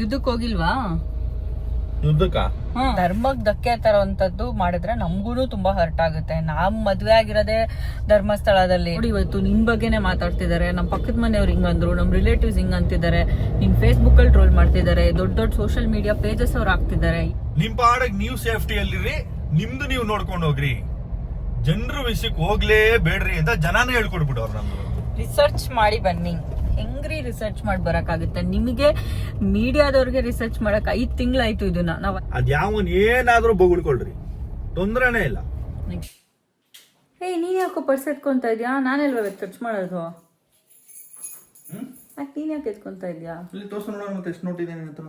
ಯುದ್ಧಕ್ಕೆ ಹೋಗಿಲ್ವಾ? ಯುದ್ಧಕ್ಕ? ಧರ್ಮಕ್ಕೆ ಧಕ್ಕೆ ತರೋಂಥದ್ದು ಮಾಡಿದ್ರೆ ನಮ್ಗೂನು ತುಂಬಾ ಹರ್ಟ್ ಆಗುತ್ತೆ. ನಾವ್ ಮದ್ವೆ ಆಗಿರೋದೇ ಧರ್ಮಸ್ಥಳದಲ್ಲಿ. ನೋಡಿ ಇವತ್ತು ನಿನ್ ಬಗ್ಗೆನೆ ಮಾತಾಡ್ತಿದ್ದಾರೆ ನಮ್ ಪಕ್ಕದ ಮನೆಯವ್ರು ಹಿಂಗಂದ್ರು ನಮ್ ರಿಲೇಟಿವ್ಸ್ ಹಿಂಗ್ ಅಂತಿದ್ದಾರೆ ನಿನ್ ಫೇಸ್ಬುಕ್ ಅಲ್ಲಿ ಟ್ರೋಲ್ ಮಾಡ್ತಿದ್ದಾರೆ ದೊಡ್ಡ ದೊಡ್ಡ ಸೋಷಿಯಲ್ ಮೀಡಿಯಾ ಪೇಜಸ್ ಅವ್ರು ಆಗ್ತಿದ್ದಾರೆ ನಿಮ್ ಪಾಡಕ್ ನೀವು ಸೇಫ್ಟಿಯಲ್ಲಿರಿ ನಿಮ್ದು ನೀವು ನೋಡ್ಕೊಂಡು ಹೋಗ್ರಿ. ಜನರ ವಿಷಯಕ್ಕೆ ಹೋಗ್ಲೇ ಬೇಡ್ರಿ ಅಂತ ಜನಾನೇ ಹೇಳ್ಕೊಡ್ಬಿಟ್ಟವ್ರು ನಮ್ಗೆ. ರಿಸರ್ಚ್ ಮಾಡಿ ಬನ್ನಿ. ಹೆಂಗ್ರಿ ರಿಸರ್ಚ್ ಮಾಡಿ ಬರಕಾಗುತ್ತೆ ನಿಮಗೆ ಮೀಡಿಯಾದವ್ರಿಗೆ ರಿಸರ್ಚ್ ಮಾಡಕ್ ಐದ್ ತಿಂಗಳಾಯ್ತು ಇದನ್ನ. ನಾವ್ ಅದ್ ಯಾವನ್ ಏನಾದ್ರೂ ಬೊಗಳ್ಕೊಳ್ರಿ. ತೊಂದ್ರೆನೇ ಇಲ್ಲ. ಏಯ್ ನೀನ್ ಯಾಕೋ ಪರ್ಸ್ ಎತ್ಕೊಂತ ಇದ್ಯಾ? ನಾನೆಲ್ವಾ ರಿಸರ್ಚ್ ಮಾಡೋದು? ಯಾಕೆ ನೀನ್ ಯಾಕೆ ಎತ್ಕೊಂತ ಇದ್ಯಾ? ಇಲ್ಲಿ ತೋರ್ಸ ನೋಡೋಣ ಮತ್ತೆ ಎಷ್ಟು ನೋಟಿದ್ದೇನೆ ಅಂತ.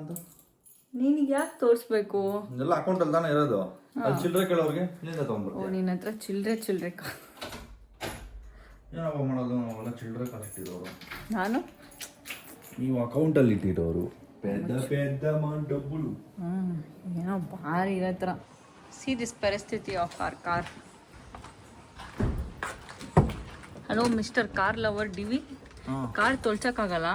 ನಿನಗೆ ಯಾಕೆ ತೋರಿಸ್ಬೇಕು? ಎಲ್ಲ ಅಕೌಂಟ್ ಅಲ್ಲಿ ತಾನೇ ಇರೋದು ಅಲ್ಲಿ ಚಿಲ್ಲರೆ ಕೇಳೋರಿಗೆ ಇಲ್ಲಿಂದ ಓ ನಿನ್ನ ಹತ್ರ ಚಿಲ್ಡ್ರೆ ಚಿಲ್ಡ್ರೆ ಏನಪ್ಪ ಮಾಡೋದು? ನಾವೆಲ್ಲ ಚಿಲ್ಡ್ರೆ ಇಟ್ಟಿರೋರು ನಾನು? ನೀವು ಅಕೌಂಟ್ ಅಲ್ಲಿ ಇಟ್ಟಿರೋರು ಪೆದ್ದ ಪೆದ್ದ ಡಬ್ಬುಲು ಏನೋ ಭಾರಿ ಇರತ್ರ ಸಿ ದಿಸ್ ಪರಿಸ್ಥಿತಿ of our car. Hello mister car lover DV car ತೊಳ್ಸಕ್ಕಾಗಲ್ಲ?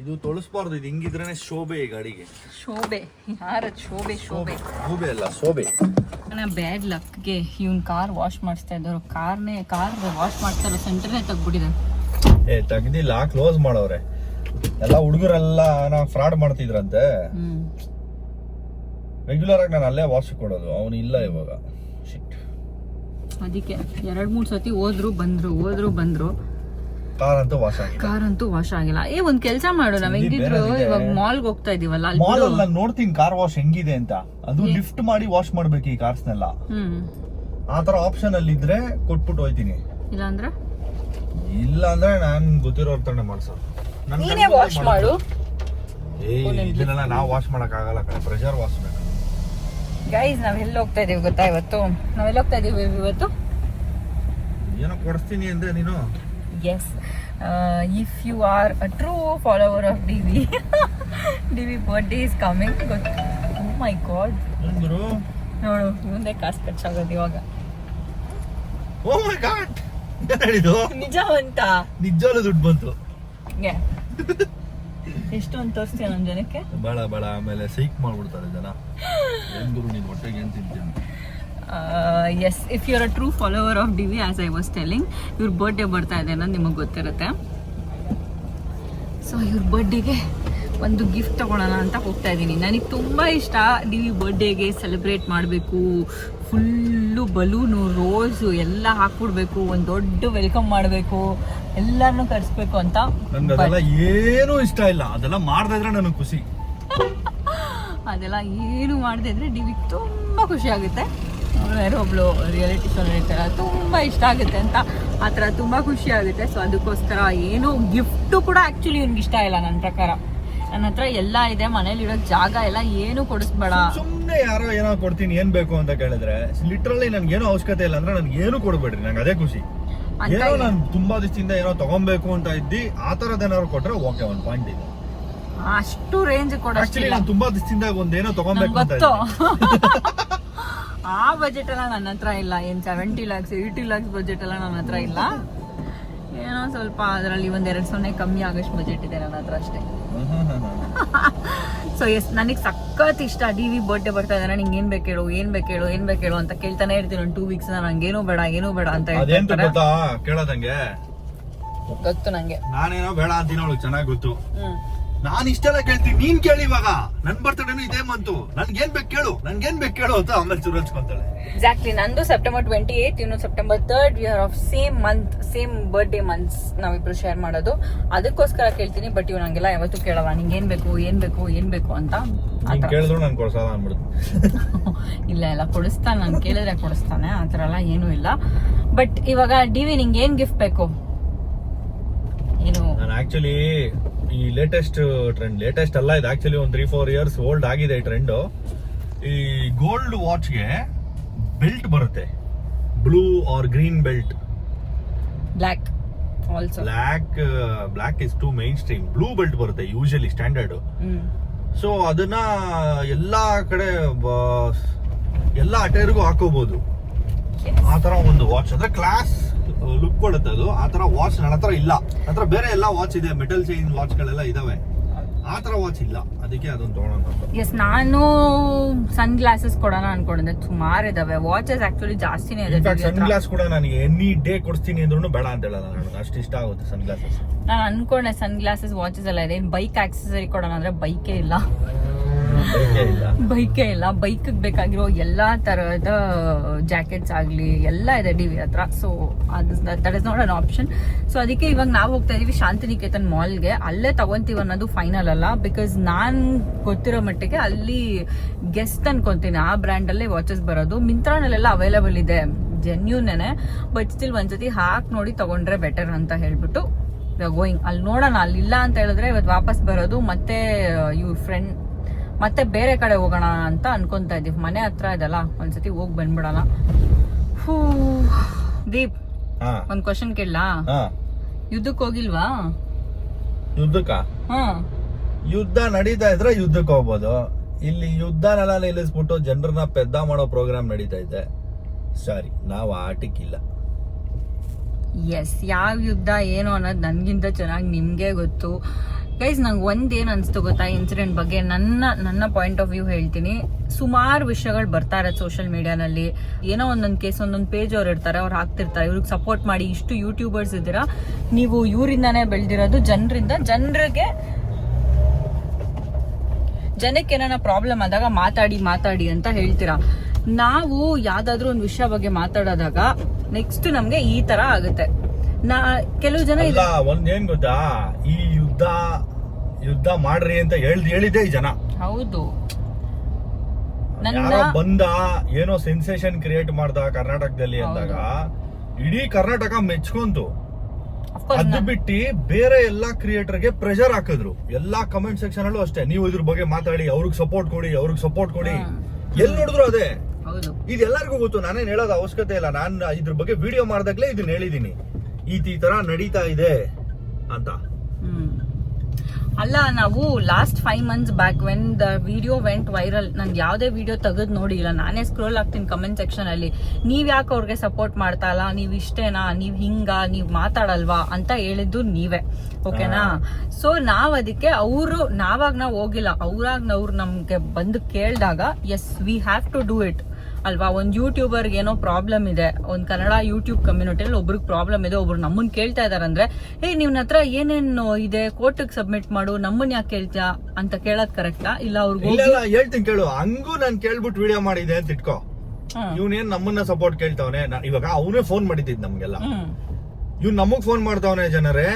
ಇದು ತೊಳಸ್ಬಾರ್ದು ಇದು ಹಿಂಗಿದ್ರೇನೆ ಶೋಭೆ ಈ ಗಾಡಿಗೆ. ಶೋಭೆ ಯಾರ ಶೋಭೆ ಶೋಭೆ. ಶೋಭೆ ಅಲ್ಲ ಶೋಭೆ. ನನ್ನ ಬ್ಯಾಡ್ ಲಕ್ಗೆ ಇವನ್ ಕಾರ್ ವಾಶ್ ಮಾಡಿಸ್ತಾ ಇದ್ದವರು. ಕಾರ್ನೇ ಕಾರ್ ವಾಶ್ ಮಾಡ್ತಾರೆ ಸೆಂಟರ್ನೇ ತೆಗ್ಬಿಟ್ಟಿದ್ದಾರೆ ಏ ತೆಗ್ದಿಲ್ಲ ಕ್ಲೋಸ್ ಮಾಡವ್ರೆ ಎಲ್ಲ ಹುಡುಗರೆಲ್ಲ ನಾ ಫ್ರಾಡ್ ಮಾಡ್ತಿದ್ರಂತೆ. ರೆಗ್ಯುಲರ್ ಆಗಿ ನಾನು ಅಲ್ಲೇ ವಾಶ್ ಕೊಡೋದು ಅವನು ಇಲ್ಲ ಇವಾಗ. ಅದಕ್ಕೆ ಎರಡ್ ಮೂರ್ ಸತಿ ಹೋದ್ರು ಬಂದ್ರು ಹೋದ್ರು ಬಂದ್ರು. ಕಾರ್ ಅಂತೂ ವಾಶ್ ಆಗಿಲ್ಲ. ಕಾರ್ ಅಂತೂ ವಾಶ್ ಆಗಿಲ್ಲ. ಏ ಒಂದ್ ಕೆಲಸ ಮಾಡೋಣ ನಾವ್ ಇಲ್ಲಿ ಹೆಂಗಿದ್ರು. ಇವಾಗ ಮಾಲ್ಗೆ ಹೋಗ್ತಾ ಇದೀವಲ್ಲ ಮಾಲ್ ಅಲ್ಲಿ ನಾನು ನೋಡ್ತೀನಿ ಕಾರ್ ವಾಶ್ ಹೆಂಗಿದೆ ಅಂತ. ಅದು ಲಿಫ್ಟ್ ಮಾಡಿ ವಾಶ್ ಮಾಡ್ಬೇಕು ಈ ಕಾರ್ಸ್ನೆಲ್ಲ ಆ ತರ ಆಪ್ಷನ್ ಅಲ್ಲಿ ಇದ್ರೆ ಕೊಟ್ಬಿಟ್ಟು ಹೋಯ್ತೀನಿ. ಇಲ್ಲಾಂದ್ರೆ? ಇಲ್ಲ ಅಂದ್ರೆ ನಾನ್ ಗೊತ್ತಿರೋ ತಾನೆ ಮಾಡ್ಸೋದು ನನ್ ವಾಶ್ ಮಾಡು. ಏ ಇದನ್ನೆಲ್ಲ ನಾವು ವಾಶ್ ಮಾಡಕ್ ಆಗಲ್ಲ ಪ್ರೆಷರ್ ವಾಶ್ ಬೇಕು. ಗೈಸ್ ನಾವ್ ಎಲ್ಲಿ ಹೋಗ್ತಾ ಇದೀವಿ ಗೊತ್ತಾ ಇವತ್ತು? ನಾವೆಲ್ಲ ಹೋಗ್ತಾ ಇದೀವಿ ಇವತ್ತು? ಏನೋ ಕೊಡಿಸ್ತೀನಿ ಅಂದ್ರೆ ನೀನು. Yes if you are a true follower of D V D V birthday is coming ಗೊತ್ತು ಮೈ ಗಾಡ್ ನೋಡು ಮುಂದೆ ಕಾಸು ಖರ್ಚಾಗೋದು ಇವಾಗ. ಓ ಮೈ ಗಾಡ್ ಏನ್ ಹೇಳಿದು ನಿಜ ಅಂತ ನಿಜವಾಗ್ಲೂ ದುಡ್ಡು ಬಂತು. ಎಷ್ಟು ಅಂತ ತೋರಿಸ್ತೀಯ ನಮ್ಮ ಜನಕ್ಕೆ? ಬೇಡ ಬೇಡ ಆಮೇಲೆ ಸೈಕ್ ಮಾಡ್ಬಿಡ್ತಾರೆ ಜನ. ಏನ್ ನೀನು ಹೊಟ್ಟೆಗೆ ಏನು ತಿಂತೀನಿ yes if you are a true follower of D V as I was telling ಇವ್ರ ಬರ್ಡೇ ಬರ್ತಾ ಇದೆ ಅನ್ನೋದು ನಿಮಗೆ ಗೊತ್ತಿರುತ್ತೆ. ಸೊ ಇವ್ರ ಬರ್ಡೇಗೆ ಒಂದು ಗಿಫ್ಟ್ ತಗೊಳ್ಳೋಣ ಅಂತ ಹೋಗ್ತಾ ಇದ್ದೀನಿ. ನನಗೆ ತುಂಬ ಇಷ್ಟ ಡಿ ವಿ ಬರ್ಡೇಗೆ ಸೆಲೆಬ್ರೇಟ್ ಮಾಡಬೇಕು. ಫುಲ್ಲು ಬಲೂನು ರೋಸು ಎಲ್ಲ ಹಾಕ್ಬಿಡ್ಬೇಕು ಒಂದು ದೊಡ್ಡ ವೆಲ್ಕಮ್ ಮಾಡಬೇಕು ಎಲ್ಲರನ್ನೂ ಕರೆಸ್ಬೇಕು ಅಂತ. ಏನು ಏನೂ ಇಷ್ಟ ಇಲ್ಲ. ಅದೆಲ್ಲ ಮಾಡ್ತಾ ಇದ್ರೆ ನನಗೆ ಖುಷಿ. ಅದೆಲ್ಲ ಏನು ಮಾಡದೆ ಇದ್ರೆ ಡಿವಿಗೆ ತುಂಬ ಖುಷಿ ಆಗುತ್ತೆ. ಯಾರೋ ಒಬ್ಳು ರಿಯಾಲಿಟಿ ಶೋ ನಡೀತಾರೆ ತುಂಬ ಇಷ್ಟ ಆಗುತ್ತೆ ಅಂತ ಆ ಥರ ತುಂಬ ಖುಷಿ ಆಗುತ್ತೆ. ಸೊ ಅದಕ್ಕೋಸ್ಕರ ಏನು ಗಿಫ್ಟು ಕೂಡ ಆ್ಯಕ್ಚುಲಿ ಇವ್ನಿಗೆ ಇಷ್ಟ ಇಲ್ಲ ನನ್ನ ಪ್ರಕಾರ. ನನ್ನ ಹತ್ರ ಎಲ್ಲ ಇದೆ ಮನೇಲಿ ಇಡೋ ಜಾಗ ಎಲ್ಲ ಏನು ಕೊಡಿಸ್ಬೇಡ. ಸುಮ್ಮನೆ ಯಾರೋ ಏನೋ ಕೊಡ್ತೀನಿ ಏನ್ ಬೇಕು ಅಂತ ಕೇಳಿದ್ರೆ ಲಿಟ್ರಲಿ ನನ್ಗೆ ಏನೋ ಅವಶ್ಯಕತೆ ಇಲ್ಲ ಅಂದ್ರೆ ನನ್ಗೆ ಏನು ಕೊಡ್ಬೇಡ್ರಿ ನಂಗೆ ಅದೇ ಖುಷಿ. ಏನೋ ನಾನು ತುಂಬಾ ದಿವಸದಿಂದ ಏನೋ ತಗೊಬೇಕು ಅಂತ ಇದ್ದಿ ಆ ತರದ್ ಏನಾದ್ರು ಕೊಟ್ರೆ ಓಕೆ ಒಂದ್ ಪಾಯಿಂಟ್ ಇದೆ. ಅಷ್ಟು ರೇಂಜ್ ಕೊಡ ತುಂಬಾ ದಿವಸದಿಂದ ಒಂದೇನೋ ತಗೊಬೇಕು ಅಂತ. ಆ ಬಜೆಟ್ ಎಲ್ಲ ನನ್ನ ಹತ್ರ ಇಲ್ಲ. ಏನ್ seventy lakhs eighty lakhs budget ಎಲ್ಲ ನನ್ನ ಹತ್ರ ಇಲ್ಲ. ಏನೋ ಸ್ವಲ್ಪ ಅದರಲ್ಲಿ ಒಂದೆರಡು ಸೊನ್ನೆ ಕಮ್ಮಿ ಆಗೋಷ್ಟು ಬಜೆಟ್ ಇದೆ ನನ್ನ ಹತ್ರ ಅಷ್ಟೇ. ಸೊ ಎಸ್ ನನಗೆ ಸಖತ್ ಇಷ್ಟ. ಡಿ ವಿ ಬರ್ಡೇ ಬರ್ತಾ ಇದ್ದಾರೆ ನಿಂಗೆ ಏನು ಬೇಕು ಹೇಳು ಏನ್ ಬೇಕು ಹೇಳು ಏನ್ ಬೇಕು ಹೇಳು ಅಂತ ಕೇಳ್ತಾನೆ ಇರ್ತೀನಿ. ಒಂದು ಟೂ ವೀಕ್ಸ್ ನಂಗೇನು ಬೇಡ ಏನೂ ಬೇಡ ಅಂತ ಹೇಳ್ತಾರೆ ಗೊತ್ತಾ? ಕೇಳೋದಂಗೆ ಗೊತ್ತು ನಂಗೆ. ನಾನೇನೋ ಬೇಡ ಅಂತೀನಿ ಅವಳಿಗೆ ಚೆನ್ನಾಗಿ ಗೊತ್ತು. ನಾನ್ ಇಷ್ಟೆಲ್ಲ ಕೇಳ್ತೀನಿ ನೀನ್ ಕೇಳಿ ಇವಾಗ. ನನ್ ಬರ್ತಡೇನು ಇದೇ ಮಂತು ನನ್ಗೇನ್ ಬೇಕು ಕೇಳು ನನ್ಗೇನ್ ಬೇಕು ಕೇಳು ಅಂತ ಆಮೇಲೆ ಶುರು ಹಚ್ಕೊಂತಾಳೆ ಎಕ್ಸಾಕ್ಟ್ಲಿ ನಂದು ಸೆಪ್ಟೆಂಬರ್ ಟ್ವೆಂಟಿ ಏತ್ ಇನ್ನು September third we are of same month same birthday months ನಾವಿಬ್ರು ಶೇರ್ ಮಾಡೋದು. ಅದಕ್ಕೋಸ್ಕರ ಕೇಳ್ತೀನಿ ಬಟ್ ಇವ್ ನಂಗೆಲ್ಲ ಯಾವತ್ತೂ ಕೇಳಲ್ಲ. ನಿಂಗೇನ್ ಏನ್ ಬೇಕು ಏನ್ ಬೇಕು ಏನ್ ಬೇಕು ಅಂತ ಆ ಥರ. ಕೇಳಿದ್ರು ನಾನು ಕೊಡ್ಸಲ್ಲ ಇಲ್ಲ ಇಲ್ಲ ಕೊಡಿಸ್ತಾನೆ. ನಾನು ಕೇಳಿದ್ರೆ ಕೊಡಿಸ್ತಾನೆ. ಆ ಥರ ಎಲ್ಲ ಏನೂ ಇಲ್ಲ. ಬಟ್ ಇವಾಗ ಡಿ ವಿ ನಿಂಗೆ ಏನ್ ಗಿಫ್ಟ್ ಬೇಕು? ಏನು? ನಾನು ಆಕ್ಚುಲಿ ಈ ಲೇಟೆಸ್ಟ್ ಟ್ರೆಂಡ್ ಲೇಟೆಸ್ಟ್ ಅಲ್ಲ ಇದು ಆಕ್ಚುಲಿ ಒಂದು ತ್ರೀ ಫೋರ್ ಇಯರ್ಸ್ ಓಲ್ಡ್ ಆಗಿದೆ ಈ ಟ್ರೆಂಡ್ ಈ ಗೋಲ್ಡ್ ವಾಚ್ಗೆ ಬೆಲ್ಟ್ ಬರುತ್ತೆ. Blue or green belt black black black is to mainstream blue belt ಬರುತ್ತೆ ಯೂಶಲಿ ಸ್ಟ್ಯಾಂಡರ್ಡ್ ಸೊ ಅದನ್ನ ಎಲ್ಲಾ ಕಡೆ ಎಲ್ಲಾ ಅಟೈರ್ಗೂ ಹಾಕೋಬಹುದು ಆ ತರ ಒಂದು ವಾಚ್ ಅಂದ್ರೆ ಕ್ಲಾಸ್ ಲುಕ್ ಕೊಡುತ್ತೆ ಅದು. ಆ ತರ ವಾಚ್ ನನ್ನ ಹತ್ರ ಇಲ್ಲ. ಹತ್ರ ಬೇರೆ ಎಲ್ಲ ವಾಚ್ ಇದೆ. ಮೆಟಲ್ ಚೈನ್ ವಾಚ್ ಗಳೆಲ್ಲ ಇದಾವೆ. ಆ ತರ ವಾಚ್ ಇಲ್ಲ. ಅದಕ್ಕೆ ಅದೊಂದು ತಗೊಳ್ಳೋಣ ಎಸ್ ನಾನು ಸನ್ ಗ್ಲಾಸಸ್ ಕೊಡೋಣ ಅನ್ಕೊಂಡಿದ್ದೆ. ಸುಮಾರು ಇದಾವೆ. ವಾಚಸ್ ಆಕ್ಚುಲಿ ಜಾಸ್ತಿನೇ ಇದೆ ಸನ್ ಗ್ಲಾಸ್ ಕೂಡ ನನಗೆ ಎನಿ ಡೇ ಕೊಡ್ತೀನಿ ಅಂದ್ರೂ ಬೇಡ ಅಂತ ಹೇಳಲ್ಲ ನನಗೆ ಅಷ್ಟು ಇಷ್ಟ ಆಗುತ್ತೆ ಸನ್ ಗ್ಲಾಸಸ್ ನಾನು ಅನ್ಕೊಂಡೆ ಸನ್ ಗ್ಲಾಸಸ್ ವಾಚಸ್ ಎಲ್ಲ ಇದೆ. ಬೈಕ್ ಆಕ್ಸೆಸರಿ ಕೊಡೋಣ ಅಂದ್ರೆ ಬೈಕೇ ಇಲ್ಲ. ಬೈಕೇ ಇಲ್ಲ. ಬೈಕ್ ಬೇಕಾಗಿರೋ ಎಲ್ಲಾ ತರಹದ ಜಾಕೆಟ್ಸ್ ಆಗಲಿ, ಎಲ್ಲ ಇದೆ ಡಿ ವಿ ಹತ್ರ. ಸೊ ಅದು that is not an option so ಅದಕ್ಕೆ ಇವಾಗ ನಾವು ಹೋಗ್ತಾ ಇದೀವಿ ಶಾಂತಿನಿಕೇತನ್ ಮಾಲ್ಗೆ. ಅಲ್ಲೇ ತಗೊಂತೀವಿ ಅನ್ನೋದು ಫೈನಲ್ ಅಲ್ಲ. ಬಿಕಾಸ್ ನಾನು ಗೊತ್ತಿರೋ ಮಟ್ಟಿಗೆ ಅಲ್ಲಿ ಗೆಸ್ಟ್ ಅನ್ಕೊಂತೀನಿ. ಆ ಬ್ರ್ಯಾಂಡ್ ಅಲ್ಲೇ ವಾಚಸ್ ಬರೋದು. ಮಿಂತ್ರಾನಲ್ಲೆಲ್ಲ ಅವೈಲೇಬಲ್ ಇದೆ. ಜೆನ್ಯೂನೇನೆ ಬಟ್ ಸ್ಟಿಲ್ ಒಂದ್ಸತಿ ಹಾಕಿ ನೋಡಿ ತಗೊಂಡ್ರೆ ಬೆಟರ್ ಅಂತ ಹೇಳ್ಬಿಟ್ಟು ಗೋಯಿಂಗ್ ಅಲ್ಲಿ ನೋಡೋಣ. ಅಲ್ಲಿ ಇಲ್ಲ ಅಂತ ಹೇಳಿದ್ರೆ ಇವತ್ತು ವಾಪಸ್ ಬರೋದು. ಮತ್ತೆ ಇವ್ರ ಫ್ರೆಂಡ್ ಮತ್ತೆ ಬೇರೆ ಕಡೆ ಹೋಗೋಣ ಅಂತ ಅನ್ಕೊಂತಾ ಇದೀವಿ ಮನೆ ಹತ್ರ ಇದಲ್ಲ ಒಂದ್ಸತಿ ಹೋಗಿ ಬಂದ್ಬಿಡೋಣ. ಹೂ ದೀಪ್ ಒಂದ್ ಕ್ವಶನ್ ಕೇಳಲಾ? ಯುದ್ಧಕ್ಕೆ ಹೋಗಿಲ್ವಾ? ಯುದ್ಧಕ್ಕ? ಯುದ್ಧ ನಡೀತಾ ಇದ್ರೆ ಯುದ್ಧಕ್ಕೆ ಹೋಗ್ಬೋದು. ಇಲ್ಲಿ ಯುದ್ಧನೆಲ್ಲ ನಿಲ್ಲಿಸ್ಬಿಟ್ಟು ಜನರನ್ನ ಪೆದ್ದ ಮಾಡೋ ಪ್ರೋಗ್ರಾಮ್ ನಡೀತಾ ಇದೆ. ಸಾರಿ ನಾವು ಆಟಕ್ಕಿಲ್ಲ ಎಸ್ ಯಾವ ಯುದ್ಧ ಏನು ಅನ್ನೋದು ನನ್ಗಿಂತ ಚೆನ್ನಾಗಿ ನಿಮ್ಗೆ ಗೊತ್ತು. ಗೈಸ್ ನಂಗೆ ಒಂದೇನು ಅನಿಸ್ತು ಗೊತ್ತಾ? ಇನ್ಸಿಡೆಂಟ್ ಬಗ್ಗೆ ನನ್ನ ನನ್ನ ಪಾಯಿಂಟ್ ಆಫ್ ವ್ಯೂ ಹೇಳ್ತೀನಿ. ಸುಮಾರು ವಿಷಯಗಳು ಬರ್ತಾ ಇರೋದು ಸೋಷಿಯಲ್ ಮೀಡಿಯಾನಲ್ಲಿ ಏನೋ ಒಂದೊಂದು ಕೇಸ್ ಒಂದೊಂದು ಪೇಜ್ ಅವ್ರು ಇರ್ತಾರೆ ಅವ್ರು ಹಾಕ್ತಿರ್ತಾರೆ. ಇವ್ರಿಗೆ ಸಪೋರ್ಟ್ ಮಾಡಿ ಇಷ್ಟು ಯೂಟ್ಯೂಬರ್ಸ್ ಇದ್ದೀರಾ? ನೀವು ಇವರಿಂದಾನೇ ಬೆಳೆದಿರೋದು ಜನರಿಂದ ಜನರಿಗೆ ಜನಕ್ಕೆ ಏನಾರ ಪ್ರಾಬ್ಲಮ್ ಆದಾಗ ಮಾತಾಡಿ ಮಾತಾಡಿ ಅಂತ ಹೇಳ್ತೀರಾ? ನಾವು ಯಾವ್ದಾದ್ರು ಒಂದು ವಿಷಯ ಬಗ್ಗೆ ಮಾತಾಡೋದಾಗ ನೆಕ್ಸ್ಟ್ ನಮ್ಗೆ ಈ ತರ ಆಗುತ್ತೆ. ನಾ ಕೆಲವು ಜನ ಇಲ್ಲ ಒಂದೇನ್ ಗೊತ್ತಾ? ಈ ಯುದ್ಧ ಯುದ್ಧ ಮಾಡ್ರಿ ಅಂತ ಹೇಳ್ ಹೇಳಿದೆ ಈ ಜನ. ಹೌದು. ಯಾರೋ ಬಂದ ಏನೋ ಸೆನ್ಸೇಷನ್ ಕ್ರಿಯೇಟ್ ಮಾಡ್ದ ಕರ್ನಾಟಕದಲ್ಲಿ ಅಂದಾಗ ಇಡೀ ಕರ್ನಾಟಕ ಮೆಚ್ಕೊಂತು. ಅದು ಬಿಟ್ಟು ಬೇರೆ ಎಲ್ಲಾ ಕ್ರಿಯೇಟರ್ಗೆ ಪ್ರೆಷರ್ ಹಾಕಿದ್ರು. ಎಲ್ಲಾ ಕಮೆಂಟ್ ಸೆಕ್ಷನ್ ಅಲ್ಲೂ ಅಷ್ಟೇ ನೀವು ಇದ್ರ ಬಗ್ಗೆ ಮಾತಾಡಿ ಅವ್ರಿಗೆ ಸಪೋರ್ಟ್ ಕೊಡಿ ಅವ್ರಿಗೆ ಸಪೋರ್ಟ್ ಕೊಡಿ. ಎಲ್ ಎಲ್ಲಿ ನೋಡಿದ್ರು ಅದೇ? ಇದೆಲ್ಲರಿಗೂ ಗೊತ್ತು ನಾನೇನ್ ಹೇಳೋದ ಅವಶ್ಯಕತೆ ಇಲ್ಲ. ನಾನು ಇದ್ರ ಬಗ್ಗೆ ವಿಡಿಯೋ ಮಾಡ್ದಾಗ್ಲೇ ಇದನ್ನ ಹೇಳಿದೀನಿ. ಈ ತರ ನಡೀತಾ ಇದೆ ಅಂತ. ಅಲ್ಲ ನಾವು last five months back when the video went viral ನಂಗೆ ಯಾವುದೇ ವಿಡಿಯೋ ತೆಗೆದು ನೋಡಿಲ್ಲ. ನಾನೇ ಸ್ಕ್ರೋಲ್ ಆಗ್ತೀನಿ ಕಮೆಂಟ್ ಸೆಕ್ಷನ್ ಅಲ್ಲಿ. ನೀವ್ ಯಾಕೆ ಅವ್ರಿಗೆ ಸಪೋರ್ಟ್ ಮಾಡ್ತಾ ಇಲ್ಲ? ನೀವ್ ಇಷ್ಟೇನಾ? ನೀವ್ ಹಿಂಗ? ನೀವ್ ಮಾತಾಡಲ್ವಾ? ಅಂತ ಹೇಳಿದ್ದು ನೀವೇ. ಓಕೆನಾ ಸೊ ನಾವ್ ಅದಕ್ಕೆ ಅವರು ನಾವಾಗ ನಾವು ಹೋಗಿಲ್ಲ. ಅವ್ರಾಗ ಅವ್ರು ನಮಗೆ ಬಂದು ಕೇಳಿದಾಗ yes we have to do it ಅಲ್ವಾ? ಒಂದು ಯೂಟ್ಯೂಬರ್ಗೆ ಏನೋ ಪ್ರಾಬ್ಲಮ್ ಇದೆ. ಒಂದು ಕನ್ನಡ ಯೂಟ್ಯೂಬ್ ಕಮ್ಯುನಿಟಿಯಲ್ಲಿ ಒಬ್ರಿಗೆ ಪ್ರಾಬ್ಲಮ್ ಇದೆ ಒಬ್ರು ನಮ್ಮನ್ ಕೇಳ್ತಾ ಇದಾರೆ ಅಂದ್ರೆ ಹೇ ನಿವ್ನ ಹತ್ರ ಏನೇನು ಇದೆ ಕೋರ್ಟಿಗೆ ಸಬ್ಮಿಟ್ ಮಾಡು ನಮ್ಮನ್ನ ಯಾಕೆ ಕೇಳ್ತೀಯಾ? ಅಂತ ಕೇಳೋದ್ ಕರೆಕ್ಟಾ ಇಲ್ಲ ಅವ್ರಿಗೆ ಹೇಳ್ತೀನಿ ಕೇಳು. ಹಂಗೂ ನಾನು ಕೇಳ್ಬಿಟ್ಟು ವಿಡಿಯೋ ಮಾಡಿದೆ ಅಂತ ಇಟ್ಕೋ. ಇವನೇನ್ ನಮ್ಮನ್ನ ಸಪೋರ್ಟ್ ಕೇಳ್ತಾವನೆ? ಇವಾಗ ಅವನೇ ಫೋನ್ ಮಾಡಿದ್ದಿದ್ ನಮ್ಗೆಲ್ಲ. ಇವ್ನ್ ನಮಗ್ ಫೋನ್ ಮಾಡ್ತಾವನೆ ಜನರೇ.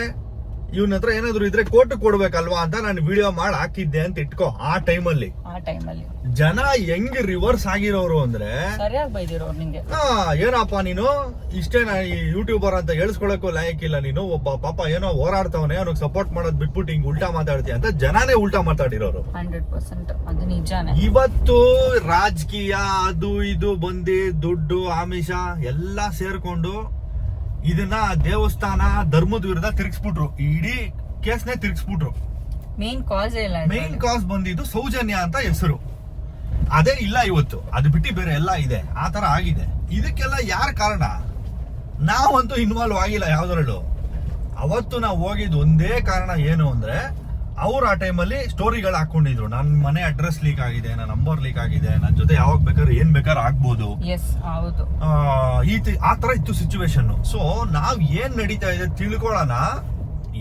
ಇವನ್ ಹತ್ರ ಏನಾದ್ರು ಇದ್ರೆ ಕೋರ್ಟ್ ಕೊಡ್ಬೇಕಲ್ವಾ ಅಂತ ನಾನು ವಿಡಿಯೋ ಮಾಡಿ ಹಾಕಿದ್ದೆ ಅಂತ ಇಟ್ಕೋ ಆ ಟೈಮಲ್ಲಿ ಆ ಟೈಮಲ್ಲಿ ಜನ ಹೆಂಗ್ ರಿವರ್ಸ್ ಆಗಿರೋರು ಅಂದ್ರೆ ಸರಿಯಾಗಿ ಬೈದಿರೋರು ನಿಂಗೆ. ಆ, ಏನಪ್ಪ ನೀನು? ಇಷ್ಟೇ ನಾ ಈ ಯೂಟ್ಯೂಬರ್ ಅಂತ ಹೇಳ್ಸ್ಕೊಳಕ್ಕೂ ಇಲ್ಲ ನೀನು. ಒಬ್ಬ ಪಾಪ ಏನೋ ಹೋರಾಡ್ತಾವನೆ ಅವ್ನಿಗೆ ಸಪೋರ್ಟ್ ಮಾಡೋದ್ ಬಿಟ್ಬಿಟ್ಟು ಹಿಂಗ್ ಉಲ್ಟಾ ಮಾತಾಡ್ತೀಯ ಅಂತ ಜನನೇ ಉಲ್ಟಾ ಮಾತಾಡಿರೋರು. Hundred percent. ಅದು ನಿಜಾನೇ. ಇವತ್ತು ರಾಜಕೀಯ ಅದು ಇದು ಬಂದಿ ದುಡ್ಡು ಆಮಿಷ ಎಲ್ಲ ಸೇರ್ಕೊಂಡು ಇದನ್ನ ದೇವಸ್ಥಾನ ಧರ್ಮದ ವಿರುದ್ಧ ತಿರ್ಗಿಸ್ಬಿಟ್ರು. ಇಡೀ ಕೇಸ್ನೇ ತಿರ್ಗಿಸ್ಬಿಟ್ರು. ಮೇನ್ ಕಾಸ್ ಇಲ್ಲ ಮೇನ್ ಕಾಸ್ ಬಂದಿದ್ದು ಸೌಜನ್ಯ ಅಂತ ಹೆಸರು. ಅದೇ ಇಲ್ಲ ಇವತ್ತು. ಅದು ಬಿಟ್ಟು ಬೇರೆ ಎಲ್ಲ ಇದೆ. ಆ ತರ ಆಗಿದೆ. ಇದಕ್ಕೆಲ್ಲ ಯಾರ ಕಾರಣ? ನಾವಂತೂ ಇನ್ವಾಲ್ವ್ ಆಗಿಲ್ಲ ಯಾವ್ದ್ರಲ್ಲೂ. ಅವತ್ತು ನಾವು ಹೋಗಿದ್ದು ಒಂದೇ ಕಾರಣ ಏನು ಅಂದ್ರೆ ಅವ್ರು ಆ ಟೈಮಲ್ಲಿ ಸ್ಟೋರಿಗಳು ಹಾಕೊಂಡಿದ್ರು. ನನ್ನ ಮನೆ ಅಡ್ರೆಸ್ ಲೀಕ್ ಆಗಿದೆ ನನ್ನ ನಂಬರ್ ಲೀಕ್ ಆಗಿದೆ ನನ್ನ ಜೊತೆ ಯಾವಾಗ ಬೇಕಾದ್ರೆ ಏನ್ ಬೇಕಾದ್ರೆ ಆಗ್ಬೋದು. ಈ ಆ ತರ ಇತ್ತು ಸಿಚುವೇಶನ್ ಸೊ ನಾವ್ ಏನ್ ನಡೀತಾ ಇದೆ ತಿಳ್ಕೊಳ್ಳೋಣ.